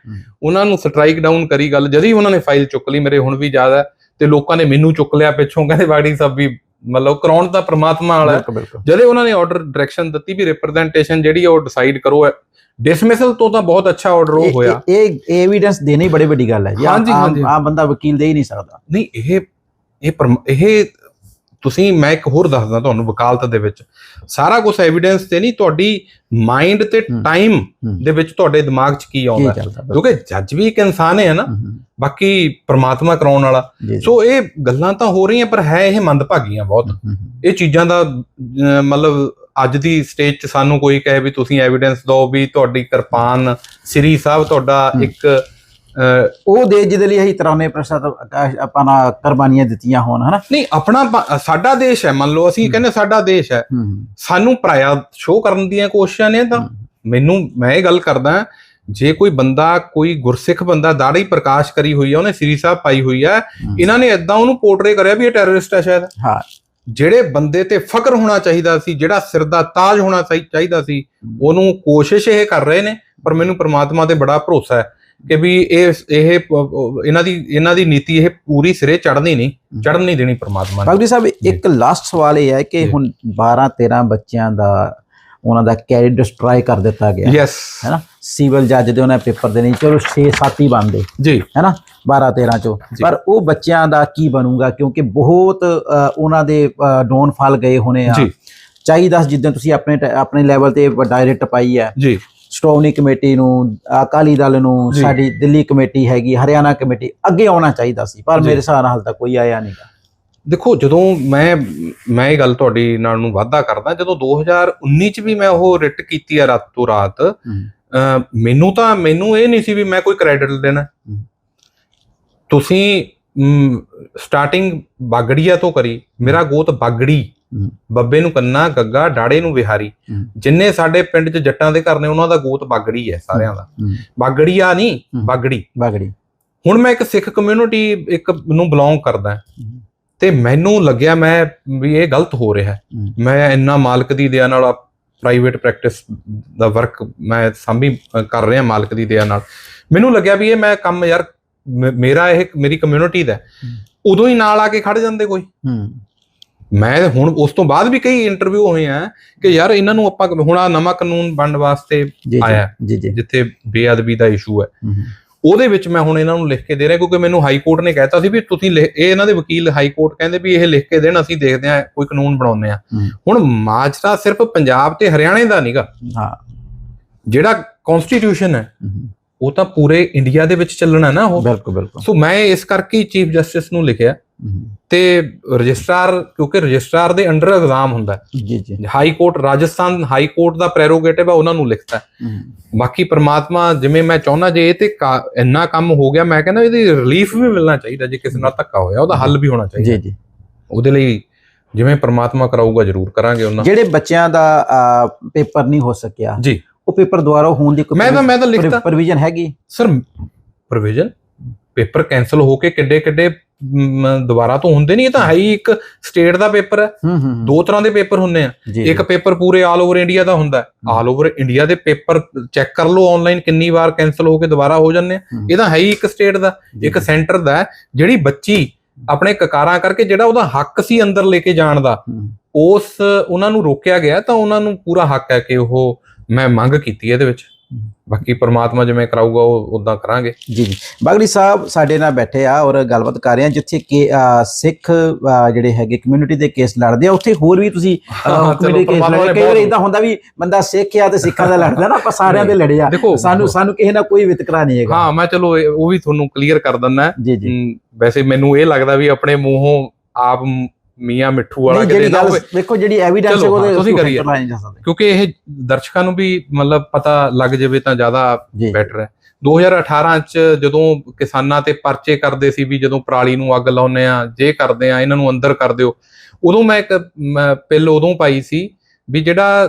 ਉਹਨਾਂ ਨੂੰ ਸਟ੍ਰਾਈਕ ਡਾਊਨ ਕਰੀ ਗੱਲ। ਜਦੀ ਉਹਨਾਂ ਨੇ ਫਾਈਲ ਚੁੱਕ ਲਈ ਮੇਰੇ ਹੁਣ ਵੀ ਜ਼ਿਆਦਾ ਤੇ ਲੋਕਾਂ ਨੇ ਮੈਨੂੰ ਚੁੱਕ ਲਿਆ ਪਿੱਛੋਂ ਕਹਿੰਦੇ ਬਾੜੀ ਸਾਹਿਬ ਵੀ ਮਤਲਬ ਕਰਾਉਣ ਤਾਂ ਪ੍ਰਮਾਤਮਾ ਵਾਲਾ ਹੈ। ਜਦੇ ਉਹਨਾਂ ਨੇ ਆਰਡਰ ਡਾਇਰੈਕਸ਼ਨ ਦਿੱਤੀ ਵੀ ਰਿਪਰੈਜ਼ੈਂਟੇਸ਼ਨ ਜਿਹੜੀ ਆ ਉਹ ਡਿਸਾਈਡ ਕਰੋ ਡਿਸਮਿਸਲ ਤੋਂ ਤਾਂ ਬਹੁਤ ਅੱਛਾ ਆਰਡਰ ਉਹ ਹੋਇਆ। ਇਹ ਇਹ ਐਵੀਡੈਂਸ ਦੇਣੀ ਬੜੀ ਵੱਡੀ ਗੱਲ ਹੈ। ਜੀ ਹਾਂਜੀ, ਹਾਂਜੀ। ਆਮ ਬੰਦਾ ਵਕੀਲ ਦੇ ਹੀ ਨਹੀਂ ਸਕਦਾ। ਨਹੀਂ ਇਹ ਇਹ ਪਰਮ- ਇਹ ਤੁਸੀਂ ਮੈਂ ਇੱਕ ਹੋਰ ਦੱਸਦਾ ਤੁਹਾਨੂੰ ਵਕਾਲਤ ਦੇ ਵਿੱਚ ਸਾਰਾ ਕੁਝ ਐਵੀਡੈਂਸ ਤੇ ਨਹੀਂ ਤੁਹਾਡੀ ਮਾਈਂਡ ਤੇ। ਟਾਈਮ। ਦੇ ਵਿੱਚ ਤੁਹਾਡੇ ਦਿਮਾਗ 'ਚ ਕੀ ਆਉਂਦਾ। ਕਿਉਂਕਿ ਜੱਜ ਵੀ ਇੱਕ ਇਨਸਾਨ ਹੈ ਨਾ ਬਾਕੀ ਪ੍ਰਮਾਤਮਾ ਕਰਾਉਣ ਵਾਲਾ। ਸੋ ਇਹ ਗੱਲਾਂ ਤਾਂ ਹੋ ਰਹੀਆਂ ਪਰ ਹੈ ਇਹ ਮੰਦਭਾਗੀਆਂ ਬਹੁਤ ਇਹ ਚੀਜ਼ਾਂ ਦਾ ਮਤਲਬ ਅੱਜ ਦੀ ਸਟੇਜ 'ਚ ਸਾਨੂੰ ਕੋਈ ਕਹੇ ਵੀ ਤੁਸੀਂ ਐਵੀਡੈਂਸ ਦਿਓ ਵੀ ਤੁਹਾਡੀ ਕਿਰਪਾਨ ਸ੍ਰੀ ਸਾਹਿਬ ਤੁਹਾਡਾ। ਇੱਕ ਉਹ ਦੇਸ਼ ਜਿਹਦੇ ਲਈ ਅਸੀਂ 93% ਆਕਾਸ਼- ਆਪਾਂ ਨਾ ਕੁਰਬਾਨੀਆਂ ਦਿੱਤੀਆਂ ਹੋਣ ਹਨਾ? ਨਹੀਂ ਆਪਣਾ ਸਾਡਾ ਦੇਸ਼ ਹੈ ਮੰਨ ਲਓ ਅਸੀਂ ਕਹਿੰਦੇ ਸਾਡਾ ਦੇਸ਼ ਹੈ। ਸਾਨੂੰ ਪਰਾਇਆ ਸ਼ੋਅ ਕਰਨ ਦੀਆਂ ਕੋਸ਼ਿਸ਼ਾਂ ਨੇ ਤਾਂ ਮੈਨੂੰ ਮੈਂ ਇਹ ਗੱਲ ਕਰਦਾ ਜੇ ਕੋਈ ਬੰਦਾ ਕੋਈ ਗੁਰਸਿੱਖ ਬੰਦਾ ਦਾੜੀ ਪ੍ਰਕਾਸ਼ ਕਰੀ ਹੋਈ ਹੈ ਉਹਨੇ ਸ੍ਰੀ ਸਾਹਿਬ ਪਾਈ ਹੋਈ ਹੈ। ਇਹਨਾਂ ਨੇ ਇਦਾਂ ਉਹਨੂੰ ਪੋਰਟਰੇ ਕਰਿਆ ਵੀ ਇਹ ਟੈਰਰਿਸਟ ਹੈ ਸ਼ਾਇਦ। ਹਾਂ। ਜਿਹੜੇ ਬੰਦੇ ਤੇ ਫਕਰ ਹੋਣਾ ਚਾਹੀਦਾ ਸੀ ਜਿਹੜਾ ਸਿਰ ਦਾ ਤਾਜ ਹੋਣਾ ਚਾਹੀ- ਚਾਹੀਦਾ ਸੀ ਉਹਨੂੰ ਕੋਸ਼ਿਸ਼ ਇਹ ਕਰ ਰਹੇ ਨੇ ਪਰ ਮੈਨੂੰ ਪ੍ਰਮਾਤਮਾ ਤੇ ਬੜਾ ਭਰੋਸਾ ਹੈ। ਕਿ ਵੀ ਇਹ ਇਹ ਇਹਨਾਂ ਦੀ ਇਹਨਾਂ ਦੀ ਨੀਤੀ ਇਹ ਪੂਰੀ ਸਿਰੇ ਚੜ੍ਹਨੀ ਨਹੀਂ ਚੜ੍ਹਨ ਨਹੀਂ ਦੇਣੀ ਪ੍ਰਮਾਤਮਾ ਨੇ। ਬਾਬੂ ਸਾਹਿਬ ਇੱਕ ਲਾਸਟ ਸਵਾਲ ਇਹ ਹੈ ਕਿ। ਹੁਣ 12 13 ਬੱਚਿਆਂ ਦਾ ਉਹਨਾਂ ਦਾ ਕੈਰੀਅਰ ਡਿਸਟਰੋਏ ਕਰ ਦਿੱਤਾ ਗਿਆ। ਯੈਸ ਹੈਨਾ? ਸਿਵਲ ਜੱਜ ਦੇ ਉਹਨਾਂ ਪੇਪਰ ਦੇ ਨਹੀਂ ਚਲੋ 6 7 ਹੀ ਬਣਦੇ। ਜੀ। ਹੈਨਾ? 12 13 ਚੋਂ। ਪਰ ਉਹ ਬੱਚਿਆਂ ਦਾ ਕੀ ਬਣੂਗਾ? ਕਿਉਂਕਿ ਬਹੁਤ ਉਹਨਾਂ ਦੇ ਡਾਊਨਫਾਲ ਗਏ ਹੋਣੇ ਆ। ਜੀ। ਚਾਹੀਦਾ ਜਿੱਦਾਂ ਤੁਸੀਂ ਆਪਣੇ ਆਪਣੇ ਲੈਵਲ ਤੇ ਡਾਇਰੈਕਟ ਪਾਈ ਹੈ। ਜੀ। ਸ਼੍ਰੋਮਣੀ ਕਮੇਟੀ ਨੂੰ ਅਕਾਲੀ ਦਲ ਨੂੰ। ਸਾਡੀ ਦਿੱਲੀ ਕਮੇਟੀ ਹੈਗੀ ਹਰਿਆਣਾ ਕਮੇਟੀ ਅੱਗੇ ਆਉਣਾ ਚਾਹੀਦਾ ਸੀ ਪਰ। ਮੇਰੇ ਹਿਸਾਬ ਨਾਲ ਹਾਲ ਤੱਕ ਕੋਈ ਆਇਆ ਨਹੀਂਗਾ ਦੇਖੋ ਜਦੋਂ ਮੈਂ ਮੈਂ ਇਹ ਗੱਲ ਤੁਹਾਡੀ ਨਾਲ ਨੂੰ ਵਾਅਦਾ ਕਰਦਾ ਜਦੋਂ 2019 ਚ ਵੀ ਮੈਂ ਉਹ ਰਿਟ ਕੀਤੀ ਆ ਰਾਤੋਂ ਰਾਤ ਅਹ ਮੈਨੂੰ ਤਾਂ ਮੈਨੂੰ ਇਹ ਨਹੀਂ ਸੀ ਵੀ ਮੈਂ ਕੋਈ ਕ੍ਰੈਡਿਟ ਹਮ। ਤੁਸੀਂ ਸਟਾਰਟਿੰਗ ਬਾਗੜੀਆ ਤੋਂ ਕਰੀ ਮੇਰਾ ਗੋਤ ਬਾਗੜੀ। ਬੱਬੇ ਨੂੰ ਕੰਨਾ ਗੱਗਾ ਡਾੜੇ ਨੂੰ ਵਿਹਾਰੀ। ਜਿੰਨੇ ਸਾਡੇ ਪਿੰਡ 'ਚ ਜੱਟਾਂ ਦੇ ਘਰ ਨੇ ਉਹਨਾਂ ਦਾ ਗੋਤ ਬਾਗੜੀ ਹੈ ਸਾਰਿਆਂ ਦਾ। ਬਾਗੜੀਆ ਨਹੀਂ। ਬਾਗੜੀ। ਬਾਗੜੀ। ਹੁਣ ਮੈਂ ਇੱਕ ਸਿੱਖ ਕਮਿਊਨਿਟੀ ਇੱਕ ਨੂੰ ਬਿਲੋਂਗ ਕਰਦਾ। ਤੇ ਮੈਨੂੰ ਲੱਗਿਆ ਮੈਂ ਵੀ ਇਹ ਗਲਤ ਹੋ ਰਿਹਾ। ਮੈਂ ਇੰਨਾ ਮਾਲਕ ਦੀ ਦਇਆ ਨਾਲ ਪ੍ਰਾਈਵੇਟ ਪ੍ਰੈਕਟਿਸ ਦਾ ਵਰਕ ਮੈਂ ਸਾਂਭੀ ਕਰ ਰਿਹਾ ਮਾਲਕ ਦੀ ਦਇਆ ਨਾਲ। ਮੈਨੂੰ ਲੱਗਿਆ ਵੀ ਇਹ ਮੈਂ ਕੰਮ ਯਾਰ ਮੇਰਾ ਇਹ ਮੇਰੀ ਕਮਿਊਨਿਟੀ ਦਾ। ਉਦੋਂ ਹੀ ਨਾਲ ਆ ਕੇ ਖੜ ਜਾਂਦੇ ਕੋਈ। ਹੂੰ। ਮੈਂ ਹੁਣ ਉਸ ਤੋਂ ਬਾਅਦ ਵੀ ਕਈ ਇੰਟਰਵਿਊ ਹੋਏ ਆ ਕਿ ਯਾਰ ਇਹਨਾਂ ਨੂੰ ਆਪਾਂ ਹੁਣ ਆ ਨਵਾਂ ਕਾਨੂੰਨ ਬਣਨ ਵਾਸਤੇ ਆਇਆ। ਜਿੱਥੇ ਬੇਅਦਬੀ ਦਾ ਇਸ਼ੂ ਹੈ ਉਹਦੇ ਵਿੱਚ ਮੈਂ ਹੁਣ ਇਹਨਾਂ ਨੂੰ ਲਿਖ ਕੇ ਦੇ ਰਿਹਾ ਕਿਉਂਕਿ ਮੈਨੂੰ ਹਾਈ ਕੋਰਟ ਨੇ ਕਹਿਤਾ ਸੀ ਵੀ ਤੁਸੀਂ ਇਹ ਇਹਨਾਂ ਦੇ ਵਕੀਲ ਹਾਈ ਕੋਰਟ ਕਹਿੰਦੇ ਵੀ ਇਹ ਲਿਖ ਕੇ ਦੇਣ ਅਸੀਂ ਦੇਖਦੇ ਹਾਂ ਕੋਈ ਕਾਨੂੰਨ ਬਣਾਉਂਦੇ ਆ। ਹੁਣ ਮਾਜਰਾ ਸਿਰਫ ਪੰਜਾਬ ਤੇ ਹਰਿਆਣੇ ਦਾ ਨਹੀਂਗਾ ਹਾਂ ਜਿਹੜਾ ਕਨਸਟੀਟਿਊਸ਼ਨ ਹੂੰ। ਉਹ ਤਾਂ ਪੂਰੇ ਇੰਡੀਆ ਦੇ ਵਿੱਚ ਚੱਲਣਾ ਨਾ ਉਹ। ਬਿਲਕੁਲ ਬਿਲਕੁਲ। ਸੋ ਮੈਂ ਇਸ ਕਰਕੇ ਚੀਫ ਜਸਟਿਸ ਨੂੰ ਲਿਖਿਆ। ਤੇ ਰਜਿਸਟਰਾਰ ਕਿਉਂਕਿ ਰਜਿਸਟਰਾਰ ਦੇ ਅੰਡਰ ਐਗਜ਼ਾਮ ਹੁੰਦਾ ਜੀ ਜੀ। High court Rajasthan high court ਦਾ ਪ੍ਰੈਰੋਗੇਟਿਵ ਹੈ ਉਹਨਾਂ ਨੂੰ। ਹੂੰ। ਬਾਕੀ ਪ੍ਰਮਾਤਮਾ ਜਿਵੇਂ ਮੈਂ ਚਾਹੁੰਦਾ ਜੇ ਇਹ ਤੇ ਇੰਨਾ ਕੰਮ ਹੋ ਗਿਆ ਮੈਂ ਕਹਿੰਦਾ ਇਹਦੀ ਰਿਲੀਫ ਵੀ ਮਿਲਣਾ ਚਾਹੀਦਾ ਜੇ ਕਿਸੇ ਨਾਲ ਧੱਕਾ ਹੋਇਆ ਉਹਦਾ ਹੱਲ ਵੀ ਹੋਣਾ ਚਾਹੀਦਾ। ਜੀ ਜੀ। ਉਹਦੇ ਲਈ ਜਿਵੇਂ ਪ੍ਰਮਾਤਮਾ ਕਰਾਊਗਾ ਜ਼ਰੂਰ ਕਰਾਂਗੇ ਉਹਨਾਂ। ਜਿਹੜੇ ਬੱਚਿਆਂ ਦਾ ਪੇਪਰ ਨਹੀਂ ਹੋ ਸਕਿਆ ਜੀ। ਉਹ ਪੇਪਰ ਦੁਆਰਾ ਹੋਣ ਦੀ ਮੈਂ ਤਾਂ ਮੈਂ ਤਾਂ ਲਿਖਤਾ। ਪ੍ਰੋਵੀਜ਼ਨ ਹੈਗੀ। Sir provision? ਪੇਪਰ ਕੈਨਸਲ ਹੋ ਕੇ ਕਿੱਡੇ ਕਿੱਡੇ ਦੁਬਾਰਾ ਤੋਂ ਹੁੰਦੇ ਨਹੀਂ ਇਹ ਤਾਂ ਹੈ ਹੀ ਇੱਕ ਸਟੇਟ ਦਾ ਪੇਪਰ ਹੈ। ਦੋ ਤਰ੍ਹਾਂ ਦੇ ਪੇਪਰ ਹੁੰਦੇ ਆ। ਇੱਕ ਪੇਪਰ ਪੂਰੇ ਆਲ ਓਵਰ ਇੰਡੀਆ ਦਾ ਹੁੰਦਾ। ਆਲ ਓਵਰ ਇੰਡੀਆ ਦੇ ਪੇਪਰ ਚੈੱਕ ਕਰ ਲਓ ਆਨਲਾਈਨ ਕਿੰਨੀ ਵਾਰ ਕੈਨਸਲ ਹੋ ਕੇ ਦੁਬਾਰਾ ਹੋ ਜਾਂਦੇ ਆ। ਇਹ ਤਾਂ ਹੈ ਹੀ ਇੱਕ ਸਟੇਟ ਦਾ ਇੱਕ। ਸੈਂਟਰ ਦਾ ਜਿਹੜੀ ਬੱਚੀ ਆਪਣੇ ਕਕਾਰਾਂ ਕਰਕੇ ਜਿਹੜਾ ਉਹਦਾ ਹੱਕ ਸੀ ਅੰਦਰ ਲੈ ਕੇ ਜਾਣ ਦਾ। ਉਸ ਉਹਨਾਂ ਨੂੰ ਰੋਕਿਆ ਗਿਆ ਤਾਂ ਉਹਨਾਂ ਨੂੰ ਪੂਰਾ ਹੱਕ ਹੈ ਕਿ ਉਹ ਮੈਂ ਮੰਗ ਕੀਤੀ ਹੈ ਇਹਦੇ ਵਿੱਚ। ਬਾਕੀ ਪ੍ਰਮਾਤਮਾ ਜਿਵੇਂ ਕਰਾਊਗਾ ਉਹ ਉਦਾਂ ਕਰਾਂਗੇ। ਜੀ ਜੀ। ਬਾਗੜੀ ਸਾਹਿਬ ਸਾਡੇ ਨਾਲ ਬੈਠੇ ਆ ਔਰ ਗੱਲਬਾਤ ਕਰ ਰਹੇ ਆ ਜਿੱਥੇ ਕਿ ਸਿੱਖ ਜਿਹੜੇ ਹੈਗੇ ਕਮਿਊਨਿਟੀ ਦੇ ਕੇਸ ਲੜਦੇ ਆ ਉੱਥੇ ਹੋਰ ਵੀ ਤੁਸੀਂ ਕਮਿਊਨਿਟੀ ਕੇਸ ਲੜਦੇ ਕਈ ਵਾਰ ਇਦਾਂ ਹੁੰਦਾ ਵੀ ਬੰਦਾ ਸਿੱਖ ਆ ਤੇ ਸਿੱਖਾਂ ਦਾ ਲੜਦਾ ਨਾ ਆਪਾਂ ਸਾਰਿਆਂ ਦੇ ਲੜਿਆ ਸਾਨੂੰ ਸਾਨੂੰ ਕਿਸੇ ਨਾਲ ਕੋਈ ਵਿਤਕਰਾ ਨਹੀਂ ਹੈਗਾ। ਹਾਂ ਮੈਂ ਚਲੋ ਉਹ ਵੀ ਤੁਹਾਨੂੰ ਕਲੀਅਰ ਕਰ ਦਿੰਦਾ। ਜੀ ਜੀ। ਵੈਸੇ ਮੈਨੂੰ ਇਹ ਲੱਗਦਾ ਵੀ ਆਪਣੇ ਮੂੰਹੋਂ ਆਪ ਮੀਆਂ ਮਿੱਠੂ ਵਾਲਾ ਕਿਤੇ ਨਾ ਹੋਵੇ। ਵੇਖੋ ਜਿਹੜੀ ਐਵੀਡੈਂਸ ਚਲੋ, ਉਹਦੇ ਹਾਂ, ਤੁਸੀਂ ਕਰੀਏ। ਕਿਉਂਕਿ ਇਹ ਦਰਸ਼ਕਾਂ ਨੂੰ ਵੀ ਮਤਲਬ ਪਤਾ ਲੱਗ ਜਾਵੇ ਤਾਂ ਜ਼ਿਆਦਾ ਬੈਟਰ ਹੈ। 2018 ਚ ਜਦੋਂ ਕਿਸਾਨਾਂ ਤੇ ਪਰਚੇ ਕਰਦੇ ਸੀ ਵੀ ਜਦੋਂ ਪਰਾਲੀ ਨੂੰ ਅੱਗ ਲਾਉਂਦੇ ਆ ਜੇ ਕਰਦੇ ਆ ਇਹਨਾਂ ਨੂੰ ਅੰਦਰ ਕਰ ਦਿਓ ਉਦੋਂ ਮੈਂ ਇੱਕ ਪਿੱਲ ਉਦੋਂ ਪਾਈ ਸੀ ਵੀ ਜਿਹੜਾ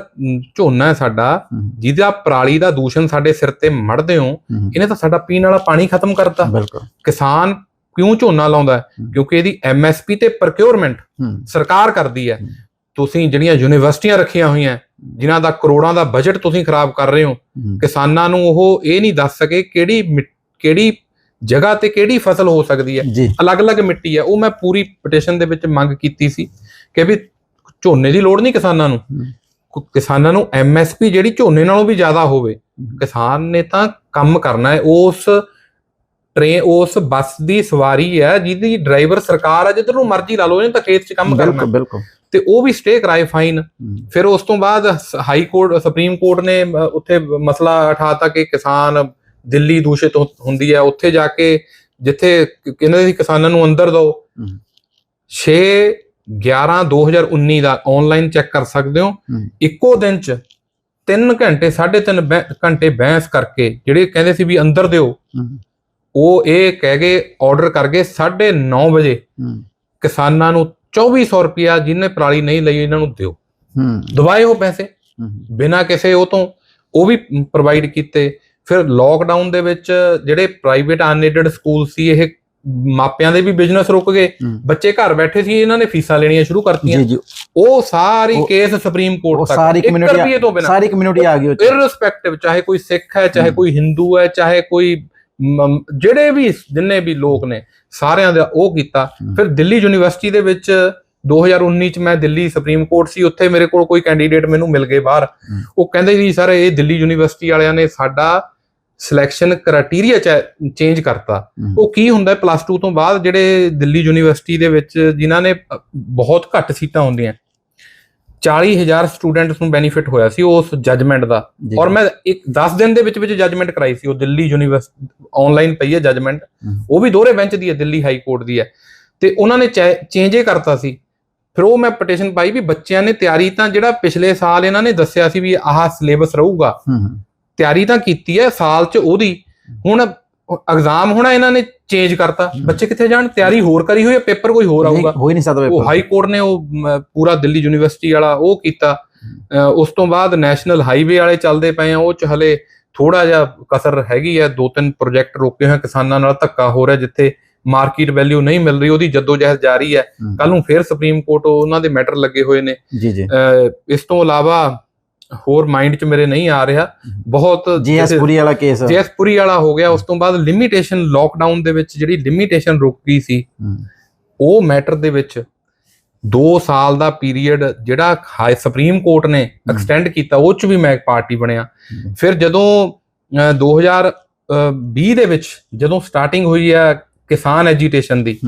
ਝੋਨਾ ਹੈ ਸਾਡਾ ਹੂੰ, ਜਿਹਦਾ ਪਰਾਲੀ ਦਾ ਦੂਸ਼ਣ ਸਾਡੇ ਸਿਰ ਤੇ ਮੜਦੇ ਹੋ ਹੂੰ, ਇਹਨੇ ਤਾਂ ਸਾਡਾ ਪੀਣ ਵਾਲਾ ਪਾਣੀ ਖਤਮ ਕਰਤਾ। ਬਿਲਕੁਲ। ਕਿਸਾਨ ਕਿਉਂ ਝੋਨਾ ਲਾਉਂਦਾ ਹੈ? ਕਿਉਂਕਿ ਇਹਦੀ ਐਮਐਸਪੀ ਤੇ ਪ੍ਰੋਕਿਉਰਮੈਂਟ ਹੂੰ। ਸਰਕਾਰ ਕਰਦੀ ਹੈ। ਤੁਸੀਂ ਜਿਹੜੀਆਂ ਯੂਨੀਵਰਸਿਟੀਆਂ ਰੱਖੀਆਂ ਹੋਈਆਂ ਜਿਨ੍ਹਾਂ ਦਾ ਕਰੋੜਾਂ ਦਾ ਬਜਟ ਤੁਸੀਂ ਖਰਾਬ ਕਰ ਰਹੇ ਹੋ ਕਿਸਾਨਾਂ ਨੂੰ ਉਹ ਇਹ ਨਹੀਂ ਦੱਸ ਸਕੇ ਕਿਹੜੀ ਕਿਹੜੀ ਜਗ੍ਹਾ ਤੇ ਕਿਹੜੀ ਫਸਲ ਹੋ ਸਕਦੀ ਹੈ। ਅਲੱਗ-ਅਲੱਗ ਮਿੱਟੀ ਹੈ। ਉਹ ਮੈਂ ਪੂਰੀ ਪਟੀਸ਼ਨ ਦੇ ਵਿੱਚ ਮੰਗ ਕੀਤੀ ਸੀ ਕਿ ਵੀ ਝੋਨੇ ਦੀ ਲੋੜ ਨਹੀਂ ਕਿਸਾਨਾਂ ਨੂੰ। ਕਿਸਾਨਾਂ ਨੂੰ ਐਮਐਸਪੀ ਜਿਹੜੀ ਝੋਨੇ ਨਾਲੋਂ ਵੀ ਜ਼ਿਆਦਾ ਹੋਵੇ ਕਿਸਾਨ ਨੇ ਤਾਂ ਕੰਮ ਕਰਨਾ ਹੈ। ਉਸ ਟ੍ਰੇਨ ਉਸ ਬੱਸ ਦੀ ਸਵਾਰੀ ਹੈ ਜਿਹਦੀ ਡਰਾਈਵਰ ਸਰਕਾਰ ਹੈ ਜਿੱਧਰ ਨੂੰ ਮਰਜ਼ੀ ਲਾ ਲਓ ਇਹਨੇ ਤਾਂ ਖੇਤ 'ਚ ਕੰਮ ਕਰਨਾ। ਬਿਲਕੁਲ ਬਿਲਕੁਲ। ਤੇ ਉਹ ਵੀ ਸਟੇ ਕਰਾਏ ਫਾਈਨ ਫਿਰ ਉਸ ਤੋਂ ਬਾਅਦ ਹਾਈ ਕੋਰਟ ਸੁਪਰੀਮ ਕੋਰਟ ਨੇ ਉੱਥੇ ਮਸਲਾ ਉਠਾਤਾ ਕਿ ਕਿਸਾਨ ਦਿੱਲੀ ਦੂਸ਼ਿਤ ਹੁੰਦੀ ਹੈ। ਉੱਥੇ ਜਾ ਕੇ ਜਿੱਥੇ ਕਹਿੰਦੇ ਸੀ ਕਿਸਾਨਾਂ ਨੂੰ ਅੰਦਰ ਦਿਓ ਹੂੰ। 6 11 2019 ਦਾ ਆਨਲਾਈਨ ਚੈੱਕ ਕਰ ਸਕਦੇ ਹੋ। ਇੱਕੋ ਦਿਨ ਚ 3 ਘੰਟੇ 3.5 ਘੰਟੇ ਬਹਿਸ ਕਰਕੇ ਜਿਹੜੇ ਕਹਿੰਦੇ ਸੀ ਵੀ ਅੰਦਰ ਦਿਓ। ਉਹ ਇਹ ਕਹਿ ਗਏ ਆਰਡਰ ਕਰ ਗਏ 9:30 ਵਜੇ। ਕਿਸਾਨਾਂ ਨੂੰ 2400 ਰੁਪਿਆ ਜਿਹਨੇ ਪਰਾਲੀ ਨਹੀਂ ਲਈ ਇਹਨਾਂ ਨੂੰ ਦਿਓ। ਹੂੰ। ਦਵਾਏ ਉਹ ਪੈਸੇ। ਬਿਨਾਂ ਕਿਸੇ ਉਹ ਤੋਂ ਉਹ ਵੀ ਪ੍ਰੋਵਾਈਡ ਕੀਤੇ। ਫਿਰ ਲੋਕਡਾਊਨ ਦੇ ਵਿੱਚ ਜਿਹੜੇ ਪ੍ਰਾਈਵੇਟ ਅਨਏਡਡ ਸਕੂਲ ਸੀ ਇਹ ਮਾਪਿਆਂ ਦੇ ਵੀ ਬਿਜ਼ਨਸ ਰੁਕ ਗਏ। ਬੱਚੇ ਘਰ ਬੈਠੇ ਸੀ ਇਹਨਾਂ ਨੇ ਫੀਸਾਂ ਲੈਣੀਆਂ ਸ਼ੁਰੂ ਕਰਤੀਆਂ। ਜੀ ਜੀ। ਉਹ ਸਾਰੀ ਕੇਸ ਸੁਪਰੀਮ ਕੋਰਟ ਤੱਕ ਸਾਰੀ 1 ਕਮਿਊਨਿਟੀ ਸਾਰੀ ਕਮਿਊਨਿਟੀ ਆ ਗਈ ਉਹ। ਇਰਰਿਸਪੈਕਟਿਵ ਚਾਹੇ ਕੋਈ ਸਿੱਖ ਹੈ ਚਾਹੇ। ਕੋਈ ਹਿੰਦੂ ਹੈ ਚਾਹੇ ਕੋਈ ਜਿਹੜੇ ਵੀ ਜਿੰਨੇ ਵੀ ਲੋਕ ਨੇ ਸਾਰਿਆਂ ਦਾ ਉਹ ਕੀਤਾ। ਫਿਰ ਦਿੱਲੀ ਯੂਨੀਵਰਸਿਟੀ ਦੇ ਵਿੱਚ 2019 ਚ ਮੈਂ ਦਿੱਲੀ ਸੁਪਰੀਮ ਕੋਰਟ ਸੀ ਉੱਥੇ ਮੇਰੇ ਕੋਲ ਕੋਈ ਕੈਂਡੀਡੇਟ ਮੈਨੂੰ ਮਿਲ ਗਏ ਬਾਹਰ। ਉਹ ਕਹਿੰਦੇ ਜੀ ਸਰ ਇਹ ਦਿੱਲੀ ਯੂਨੀਵਰਸਿਟੀ ਵਾਲਿਆਂ ਨੇ ਸਾਡਾ ਸਿਲੈਕਸ਼ਨ ਕ੍ਰਾਈਟੇਰੀਆ ਚੇਂਜ ਕਰਤਾ। ਉਹ ਕੀ ਹੁੰਦਾ ਪਲੱਸ 2 ਤੋਂ ਬਾਅਦ ਜਿਹੜੇ ਦਿੱਲੀ ਯੂਨੀਵਰਸਿਟੀ ਦੇ ਵਿੱਚ ਜਿਨ੍ਹਾਂ ਨੇ ਬਹੁਤ ਘੱਟ ਸੀਟਾਂ ਹੁੰਦੀਆਂ 40000 ਸਟੂਡੈਂਟਸ ਨੂੰ ਬੈਨੀਫਿਟ ਹੋਇਆ ਸੀ ਉਸ ਜਜਮੈਂਟ ਦਾ। ਔਰ ਮੈਂ ਇੱਕ 10 ਦਿਨ ਦੇ ਵਿੱਚ ਵਿੱਚ ਜਜਮੈਂਟ ਕਰਾਈ ਸੀ ਉਹ ਦਿੱਲੀ ਯੂਨੀਵਰਸਿਟੀ ਆਨਲਾਈਨ ਪਈ ਹੈ ਜਜਮੈਂਟ। ਉਹ ਵੀ ਦੋਹਰੇ ਬੈਂਚ ਦੀ ਹੈ ਦਿੱਲੀ ਹਾਈ ਕੋਰਟ ਦੀ ਹੈ। ਤੇ ਉਹਨਾਂ ਨੇ ਚੇਂਜੇ ਕਰਤਾ ਸੀ। ਫਿਰ ਉਹ ਮੈਂ ਪਟੀਸ਼ਨ ਪਾਈ ਵੀ ਬੱਚਿਆਂ ਨੇ ਤਿਆਰੀ ਤਾਂ ਜਿਹੜਾ ਪਿਛਲੇ ਸਾਲ ਇਹਨਾਂ ਨੇ ਦੱਸਿਆ ਸੀ ਵੀ ਆਹ ਸਿਲੇਬਸ ਰਹੂਗਾ ਤਿਆਰੀ ਤਾਂ ਕੀਤੀ ਹੈ ਸਾਲ ਚ ਉਹਦੀ। ਹੁਣ ਐਗਜ਼ਾਮ ਹੋਣਾ ਇਹਨਾਂ ਨੇ ਚੇਂਜ ਕਰਤਾ। ਬੱਚੇ ਕਿੱਥੇ ਜਾਣ? ਤਿਆਰੀ ਹੋਰ ਕਰੀ ਹੋਈ ਹੈ ਪੇਪਰ ਕੋਈ ਹੋਰ ਆਊਗਾ। ਹੋ ਹੀ ਨਹੀਂ ਸਕਦਾ ਉਹ ਹਾਈ ਕੋਰਟ ਨੇ ਉਹ ਪੂਰਾ ਦਿੱਲੀ ਯੂਨੀਵਰਸਿਟੀ ਵਾਲਾ ਉਹ ਕੀਤਾ। ਉਸ ਤੋਂ ਬਾਅਦ ਨੈਸ਼ਨਲ ਹਾਈਵੇ ਵਾਲੇ ਚੱਲਦੇ ਪਏ ਆ ਉਹ ਚ ਹਲੇ ਥੋੜਾ ਜਿਹਾ ਕਸਰ ਹੈਗੀ ਆ। ਦੋ ਤਿੰਨ ਪ੍ਰੋਜੈਕਟ ਰੋਕੇ ਹੋਏ ਕਿਸਾਨਾਂ ਨਾਲ ਧੱਕਾ ਹੋ ਰਿਹਾ ਜਿੱਥੇ ਮਾਰਕੀਟ ਵੈਲਿਊ ਨਹੀਂ ਮਿਲ ਰਹੀ ਉਹਦੀ ਜਦੋਜਹਿਦ ਜਾਰੀ ਹੈ ਹੂੰ। ਕੱਲ ਨੂੰ ਫੇਰ ਸੁਪਰੀਮ ਕੋਰਟ ਉਹਨਾਂ ਦੇ ਮੈਟਰ ਲੱਗੇ ਹੋਏ ਨੇ। ਜੀ ਜੀ। ਅ, ਇਸ ਤੋਂ ਇਲਾਵਾ ਹੋਰ ਮਾਈਂਡ 'ਚ ਮੇਰੇ ਨਹੀਂ ਆ ਰਿਹਾ। ਬਹੁਤ ਜੀਐਸ ਪੁਰੀ ਵਾਲਾ ਕੇਸ ਜੀਐਸ ਪੁਰੀ ਵਾਲਾ ਹੋ ਗਿਆ। ਉਸ ਤੋਂ ਬਾਅਦ ਲਿਮਿਟੇਸ਼ਨ ਲੋਕਡਾਊਨ ਦੇ ਵਿੱਚ ਜਿਹੜੀ ਲਿਮਿਟੇਸ਼ਨ ਰੁਕ ਗਈ ਸੀ ਉਹ ਮੈਟਰ ਦੇ ਵਿੱਚ 2 ਸਾਲ ਦਾ ਪੀਰੀਅਡ ਜਿਹੜਾ ਹਾਈ ਸੁਪਰੀਮ ਕੋਰਟ ਨੇ ਐਕਸਟੈਂਡ ਕੀਤਾ ਉਹ ਚ ਵੀ ਮੈਂ ਇੱਕ ਪਾਰਟੀ ਬਣਿਆ। ਫਿਰ ਜਦੋਂ ਅ, 2020 ਦੇ ਵਿੱਚ ਜਦੋਂ ਸਟਾਰਟਿੰਗ ਹੋਈ ਹੈ ਕਿਸਾਨ ਐਜੀਟੇਸ਼ਨ ਦੀ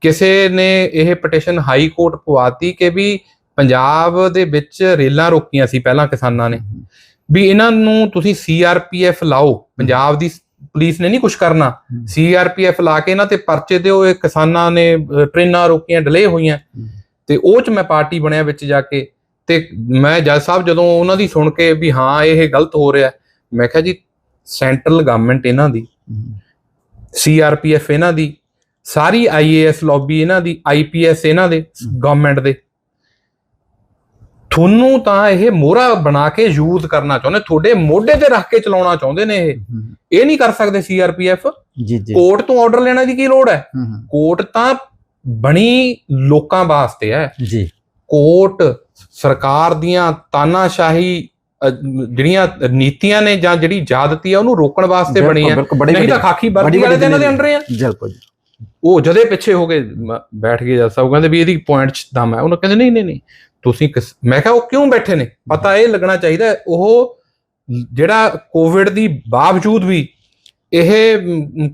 ਕਿਸੇ ਨੇ ਇਹ ਪਟੀਸ਼ਨ ਹਾਈ ਕੋਰਟ ਪਵਾਤੀ ਕਿ ਵੀ ਪੰਜਾਬ ਦੇ ਵਿੱਚ ਰੇਲਾਂ ਰੋਕੀਆਂ ਸੀ ਪਹਿਲਾਂ ਕਿਸਾਨਾਂ ਨੇ ਵੀ ਇਹਨਾਂ ਨੂੰ ਤੁਸੀਂ ਸੀਆਰਪੀਐਫ ਲਾਓ ਪੰਜਾਬ ਦੀ ਪੁਲਿਸ ਨੇ ਨਹੀਂ ਕੁਝ ਕਰਨਾ। ਸੀਆਰਪੀਐਫ ਲਾ ਕੇ ਇਹਨਾਂ ਤੇ ਪਰਚੇ ਦਿਓ ਇਹ ਕਿਸਾਨਾਂ ਨੇ ਟ੍ਰੇਨਾਂ ਰੋਕੀਆਂ ਡਿਲੇ ਹੋਈਆਂ। ਤੇ ਉਹ ਚ ਮੈਂ ਪਾਰਟੀ ਬਣਿਆ ਵਿੱਚ ਜਾ ਕੇ ਤੇ ਮੈਂ ਜੱਜ ਸਾਹਿਬ ਜਦੋਂ ਉਹਨਾਂ ਦੀ ਸੁਣ ਕੇ ਵੀ ਹਾਂ ਇਹ ਗਲਤ ਹੋ ਰਿਹਾ ਮੈਂ ਕਿਹਾ ਜੀ ਸੈਂਟਰਲ ਗਵਰਨਮੈਂਟ ਇਹਨਾਂ ਦੀ ਸੀਆਰਪੀਐਫ ਇਹਨਾਂ ਦੀ ਸਾਰੀ ਆਈਏਐਸ ਲੌਬੀ ਇਹਨਾਂ ਦੀ ਆਈਪੀਐਸ ਇਹਨਾਂ ਦੇ ਗਵਰਨਮੈਂਟ ਦੇ ਤੁਹਾਨੂੰ ਤਾਂ ਇਹ ਮੋਹਰਾ ਬਣਾ ਕੇ ਯੂਜ਼ ਕਰਨਾ ਚਾਹੁੰਦੇ ਤੁਹਾਡੇ ਮੋਢੇ ਤੇ ਰੱਖ ਕੇ ਚਲਾਉਣਾ ਚਾਹੁੰਦੇ ਨੇ ਇਹ। ਇਹ ਨਹੀਂ ਕਰ ਸਕਦੇ ਸੀਆਰਪੀਐਫ ਜੀ ਜੀ। ਕੋਰਟ ਤੋਂ ਆਰਡਰ ਲੈਣ ਦੀ ਕੀ ਲੋੜ ਹੈ? ਕੋਰਟ ਤਾਂ ਬਣੀ ਲੋਕਾਂ ਵਾਸਤੇ ਹੈ। ਜੀ। ਕੋਰਟ ਸਰਕਾਰ ਦੀਆਂ ਤਾਨਾਸ਼ਾਹੀ ਜਿਹੜੀਆਂ ਨੀਤੀਆਂ ਨੇ ਜਾਂ ਜਿਹੜੀ ਜ਼ਿਆਦਤੀ ਹੈ ਉਹਨੂੰ ਰੋਕਣ ਵਾਸਤੇ ਬਣੀ ਹੈ। ਨਹੀਂ ਤਾਂ ਖਾਕੀ ਵਰਦੀ ਵਾਲੇ ਤਾਂ ਇਹਨਾਂ ਦੇ ਅੰਡਰ ਆ ਬਿਲਕੁਲ ਜੀ। ਉਹ ਜਦੇ ਪਿੱਛੇ ਹੋ ਕੇ ਬੈਠ ਗਏ ਜਦ ਸਾਹਿਬ ਕਹਿੰਦੇ ਵੀ ਇਹਦੀ ਪੁਆਇੰਟ ਚ ਦਮ ਹੈ। ਉਹਨਾਂ ਕਹਿੰਦੇ ਨਹੀਂ ਨਹੀਂ ਨਹੀਂ ਤੁਸੀਂ ਮੈਂ ਕਿਹਾ ਉਹ ਕਿਉਂ ਬੈਠੇ ਨੇ? ਪਤਾ ਇਹ ਲੱਗਣਾ ਚਾਹੀਦਾ ਉਹ ਜਿਹੜਾ ਕੋਵਿਡ ਦੀ ਬਾਵਜੂਦ ਵੀ ਇਹ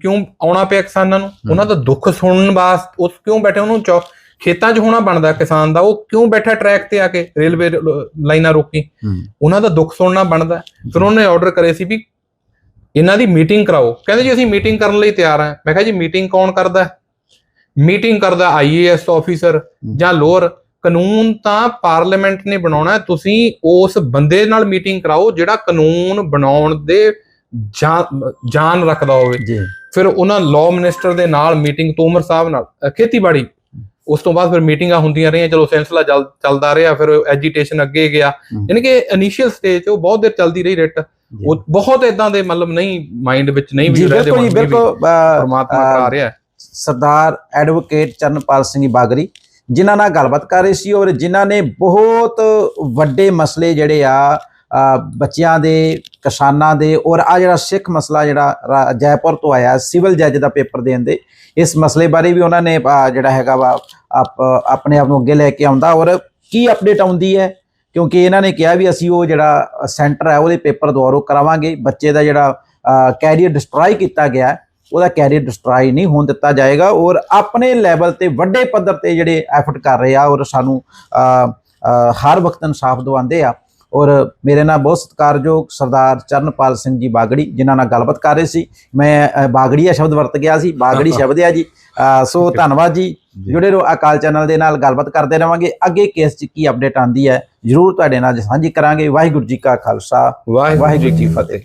ਕਿਉਂ ਆਉਣਾ ਪਿਆ ਕਿਸਾਨਾਂ ਨੂੰ? ਉਹਨਾਂ ਦਾ ਦੁੱਖ ਸੁਣਨ ਵਾਸਤੇ ਉਸ ਕਿਉਂ ਬੈਠੇ? ਉਹਨੂੰ ਚੌ- ਖੇਤਾਂ 'ਚ ਹੋਣਾ ਬਣਦਾ ਕਿਸਾਨ ਦਾ ਉਹ ਕਿਉਂ ਬੈਠਾ ਟਰੈਕ ਤੇ ਆ ਕੇ ਰੇਲਵੇ ਲਾਈਨਾਂ ਰੋਕੀ? ਉਹਨਾਂ ਦਾ ਦੁੱਖ ਸੁਣਨਾ ਬਣਦਾ। ਫਿਰ ਉਹਨੇ ਆਰਡਰ ਕਰੇ ਸੀ ਵੀ ਇਹਨਾਂ ਦੀ ਮੀਟਿੰਗ ਕਰਾਓ। ਕਹਿੰਦੇ ਜੀ ਅਸੀਂ ਮੀਟਿੰਗ ਕਰਨ ਲਈ ਤਿਆਰ ਹਾਂ। ਮੈਂ ਕਿਹਾ ਜੀ ਮੀਟਿੰਗ ਕੌਣ ਕਰਦਾ? ਮੀਟਿੰਗ ਕਰਦਾ ਆਈਏਐਸ ਆਫੀਸਰ ਜਾਂ ਲੋਅਰ। ਕਾਨੂੰਨ ਤਾਂ ਪਾਰਲੀਮੈਂਟ ਨੇ ਬਣਾਉਣਾ ਤੁਸੀਂ ਉਸ ਬੰਦੇ ਨਾਲ ਮੀਟਿੰਗ ਕਰਾਓ ਜਿਹੜਾ ਕਾਨੂੰਨ ਬਣਾਉਣ ਦੇ ਜਾਨ ਰੱਖਦਾ ਹੋਵੇ। ਜੀ। ਫਿਰ ਉਹਨਾਂ ਲਾਅ ਮਿਨਿਸਟਰ ਦੇ ਨਾਲ ਮੀਟਿੰਗ ਤੋਮਰ ਸਾਹਿਬ ਨਾਲ ਖੇਤੀਬਾੜੀ। ਉਸ ਤੋਂ ਬਾਅਦ ਫਿਰ ਮੀਟਿੰਗਾਂ ਹੁੰਦੀਆਂ ਰਹੀਆਂ। ਚਲੋ ਸਿਲਸਿਲਾ ਚੱਲ- ਚੱਲਦਾ ਰਿਹਾ। ਫਿਰ ਐਜੀਟੇਸ਼ਨ ਅੱਗੇ ਗਿਆ। ਯਾਨੀ ਕਿ ਇਨੀਸ਼ੀਅਲ ਸਟੇਜ ਉਹ ਬਹੁਤ ਦੇਰ ਚੱਲਦੀ ਰਹੀ ਰਿਟ। ਉਹ ਬਹੁਤ ਇਦਾਂ ਦੇ ਮਤਲਬ ਨਹੀਂ ਮਾਈਂਡ ਵਿੱਚ ਨਹੀਂ ਵੀ ਰਹਦੇ ਬਿਲਕੁਲ ਬਿਲਕੁਲ ਪਰਮਾਤਮਾ ਕਰਾ ਰਿਹਾ ਹੈ। ਸਰਦਾਰ ਐਡਵੋਕੇਟ ਚਰਨਪਾਲ ਸਿੰਘ ਬਾਗਰੀ ਜਿਨ੍ਹਾਂ ਨਾਲ ਗੱਲਬਾਤ ਕਰ ਰਹੇ ਸੀ ਔਰ ਜਿਨ੍ਹਾਂ ਨੇ ਬਹੁਤ ਵੱਡੇ ਮਸਲੇ ਜਿਹੜੇ ਆ ਬੱਚਿਆਂ ਦੇ ਕਿਸਾਨਾਂ ਦੇ ਔਰ ਆ ਜਿਹੜਾ ਸਿੱਖ ਮਸਲਾ ਜਿਹੜਾ ਜੈਪੁਰ ਤੋਂ ਆਇਆ ਸਿਵਲ ਜੱਜ ਦਾ ਪੇਪਰ ਦੇਣ ਦੇ ਇਸ ਮਸਲੇ ਬਾਰੇ ਵੀ ਉਹਨਾਂ ਨੇ ਜਿਹੜਾ ਹੈਗਾ ਵਾ ਆਪ- ਆਪਣੇ ਆਪ ਨੂੰ ਅੱਗੇ ਲੈ ਕੇ ਆਉਂਦਾ ਔਰ ਕੀ ਅਪਡੇਟ ਆਉਂਦੀ ਹੈ ਕਿਉਂਕਿ ਇਹਨਾਂ ਨੇ ਕਿਹਾ ਵੀ ਅਸੀਂ ਉਹ ਜਿਹੜਾ ਸੈਂਟਰ ਹੈ, ਉਹਦੇ ਪੇਪਰ ਦੁਆਰੋ ਕਰਾਵਾਂਗੇ। ਬੱਚੇ ਦਾ ਜਿਹੜਾ ਕੈਰੀਅਰ ਡਿਸਟਰੋਏ ਕੀਤਾ ਗਿਆ ਉਹਦਾ ਕੈਰੀਅਰ ਡਿਸਟਰੋਏ ਨਹੀਂ ਹੋਣ ਦਿੱਤਾ ਜਾਏਗਾ। ਔਰ ਆਪਣੇ ਲੈਵਲ ਤੇ ਵੱਡੇ ਪੱਧਰ ਤੇ ਜਿਹੜੇ ਐਫਰਟ ਕਰ ਰਹੇ ਆ, ਔਰ ਸਾਨੂੰ ਹਰ ਵਕਤ ਇਨਸਾਫ ਦਿਵਾਉਂਦੇ ਆ ਔਰ ਮੇਰੇ ਨਾਲ ਬਹੁਤ ਸਤਿਕਾਰਯੋਗ ਸਰਦਾਰ ਚਰਨਪਾਲ ਸਿੰਘ ਜੀ ਬਾਗੜੀ ਜਿਨ੍ਹਾਂ ਨਾਲ ਗੱਲਬਾਤ ਕਰ ਰਹੇ ਸੀ। ਮੈਂ ਬਾਗੜੀਆ ਸ਼ਬਦ ਵਰਤ ਗਿਆ ਸੀ ਬਾਗੜੀ ਸ਼ਬਦ ਹੈ ਜੀ। ਸੋ ਧੰਨਵਾਦ ਜੀ। ਜੁੜੇ ਰਹੋ ਅਕਾਲ ਚੈਨਲ ਦੇ ਨਾਲ ਗੱਲਬਾਤ ਕਰਦੇ ਰਵਾਂਗੇ। ਅੱਗੇ ਕੇਸ 'ਚ ਕੀ ਅਪਡੇਟ ਆਂਦੀ ਹੈ ਜਰੂਰ ਤੁਹਾਡੇ ਨਾਲ ਸਾਂਝੀ ਕਰਾਂਗੇ। ਵਾਹਿਗੁਰੂ ਜੀ ਕਾ ਖਾਲਸਾ ਵਾਹਿਗੁਰੂ ਜੀ ਕੀ ਫਤਿਹ।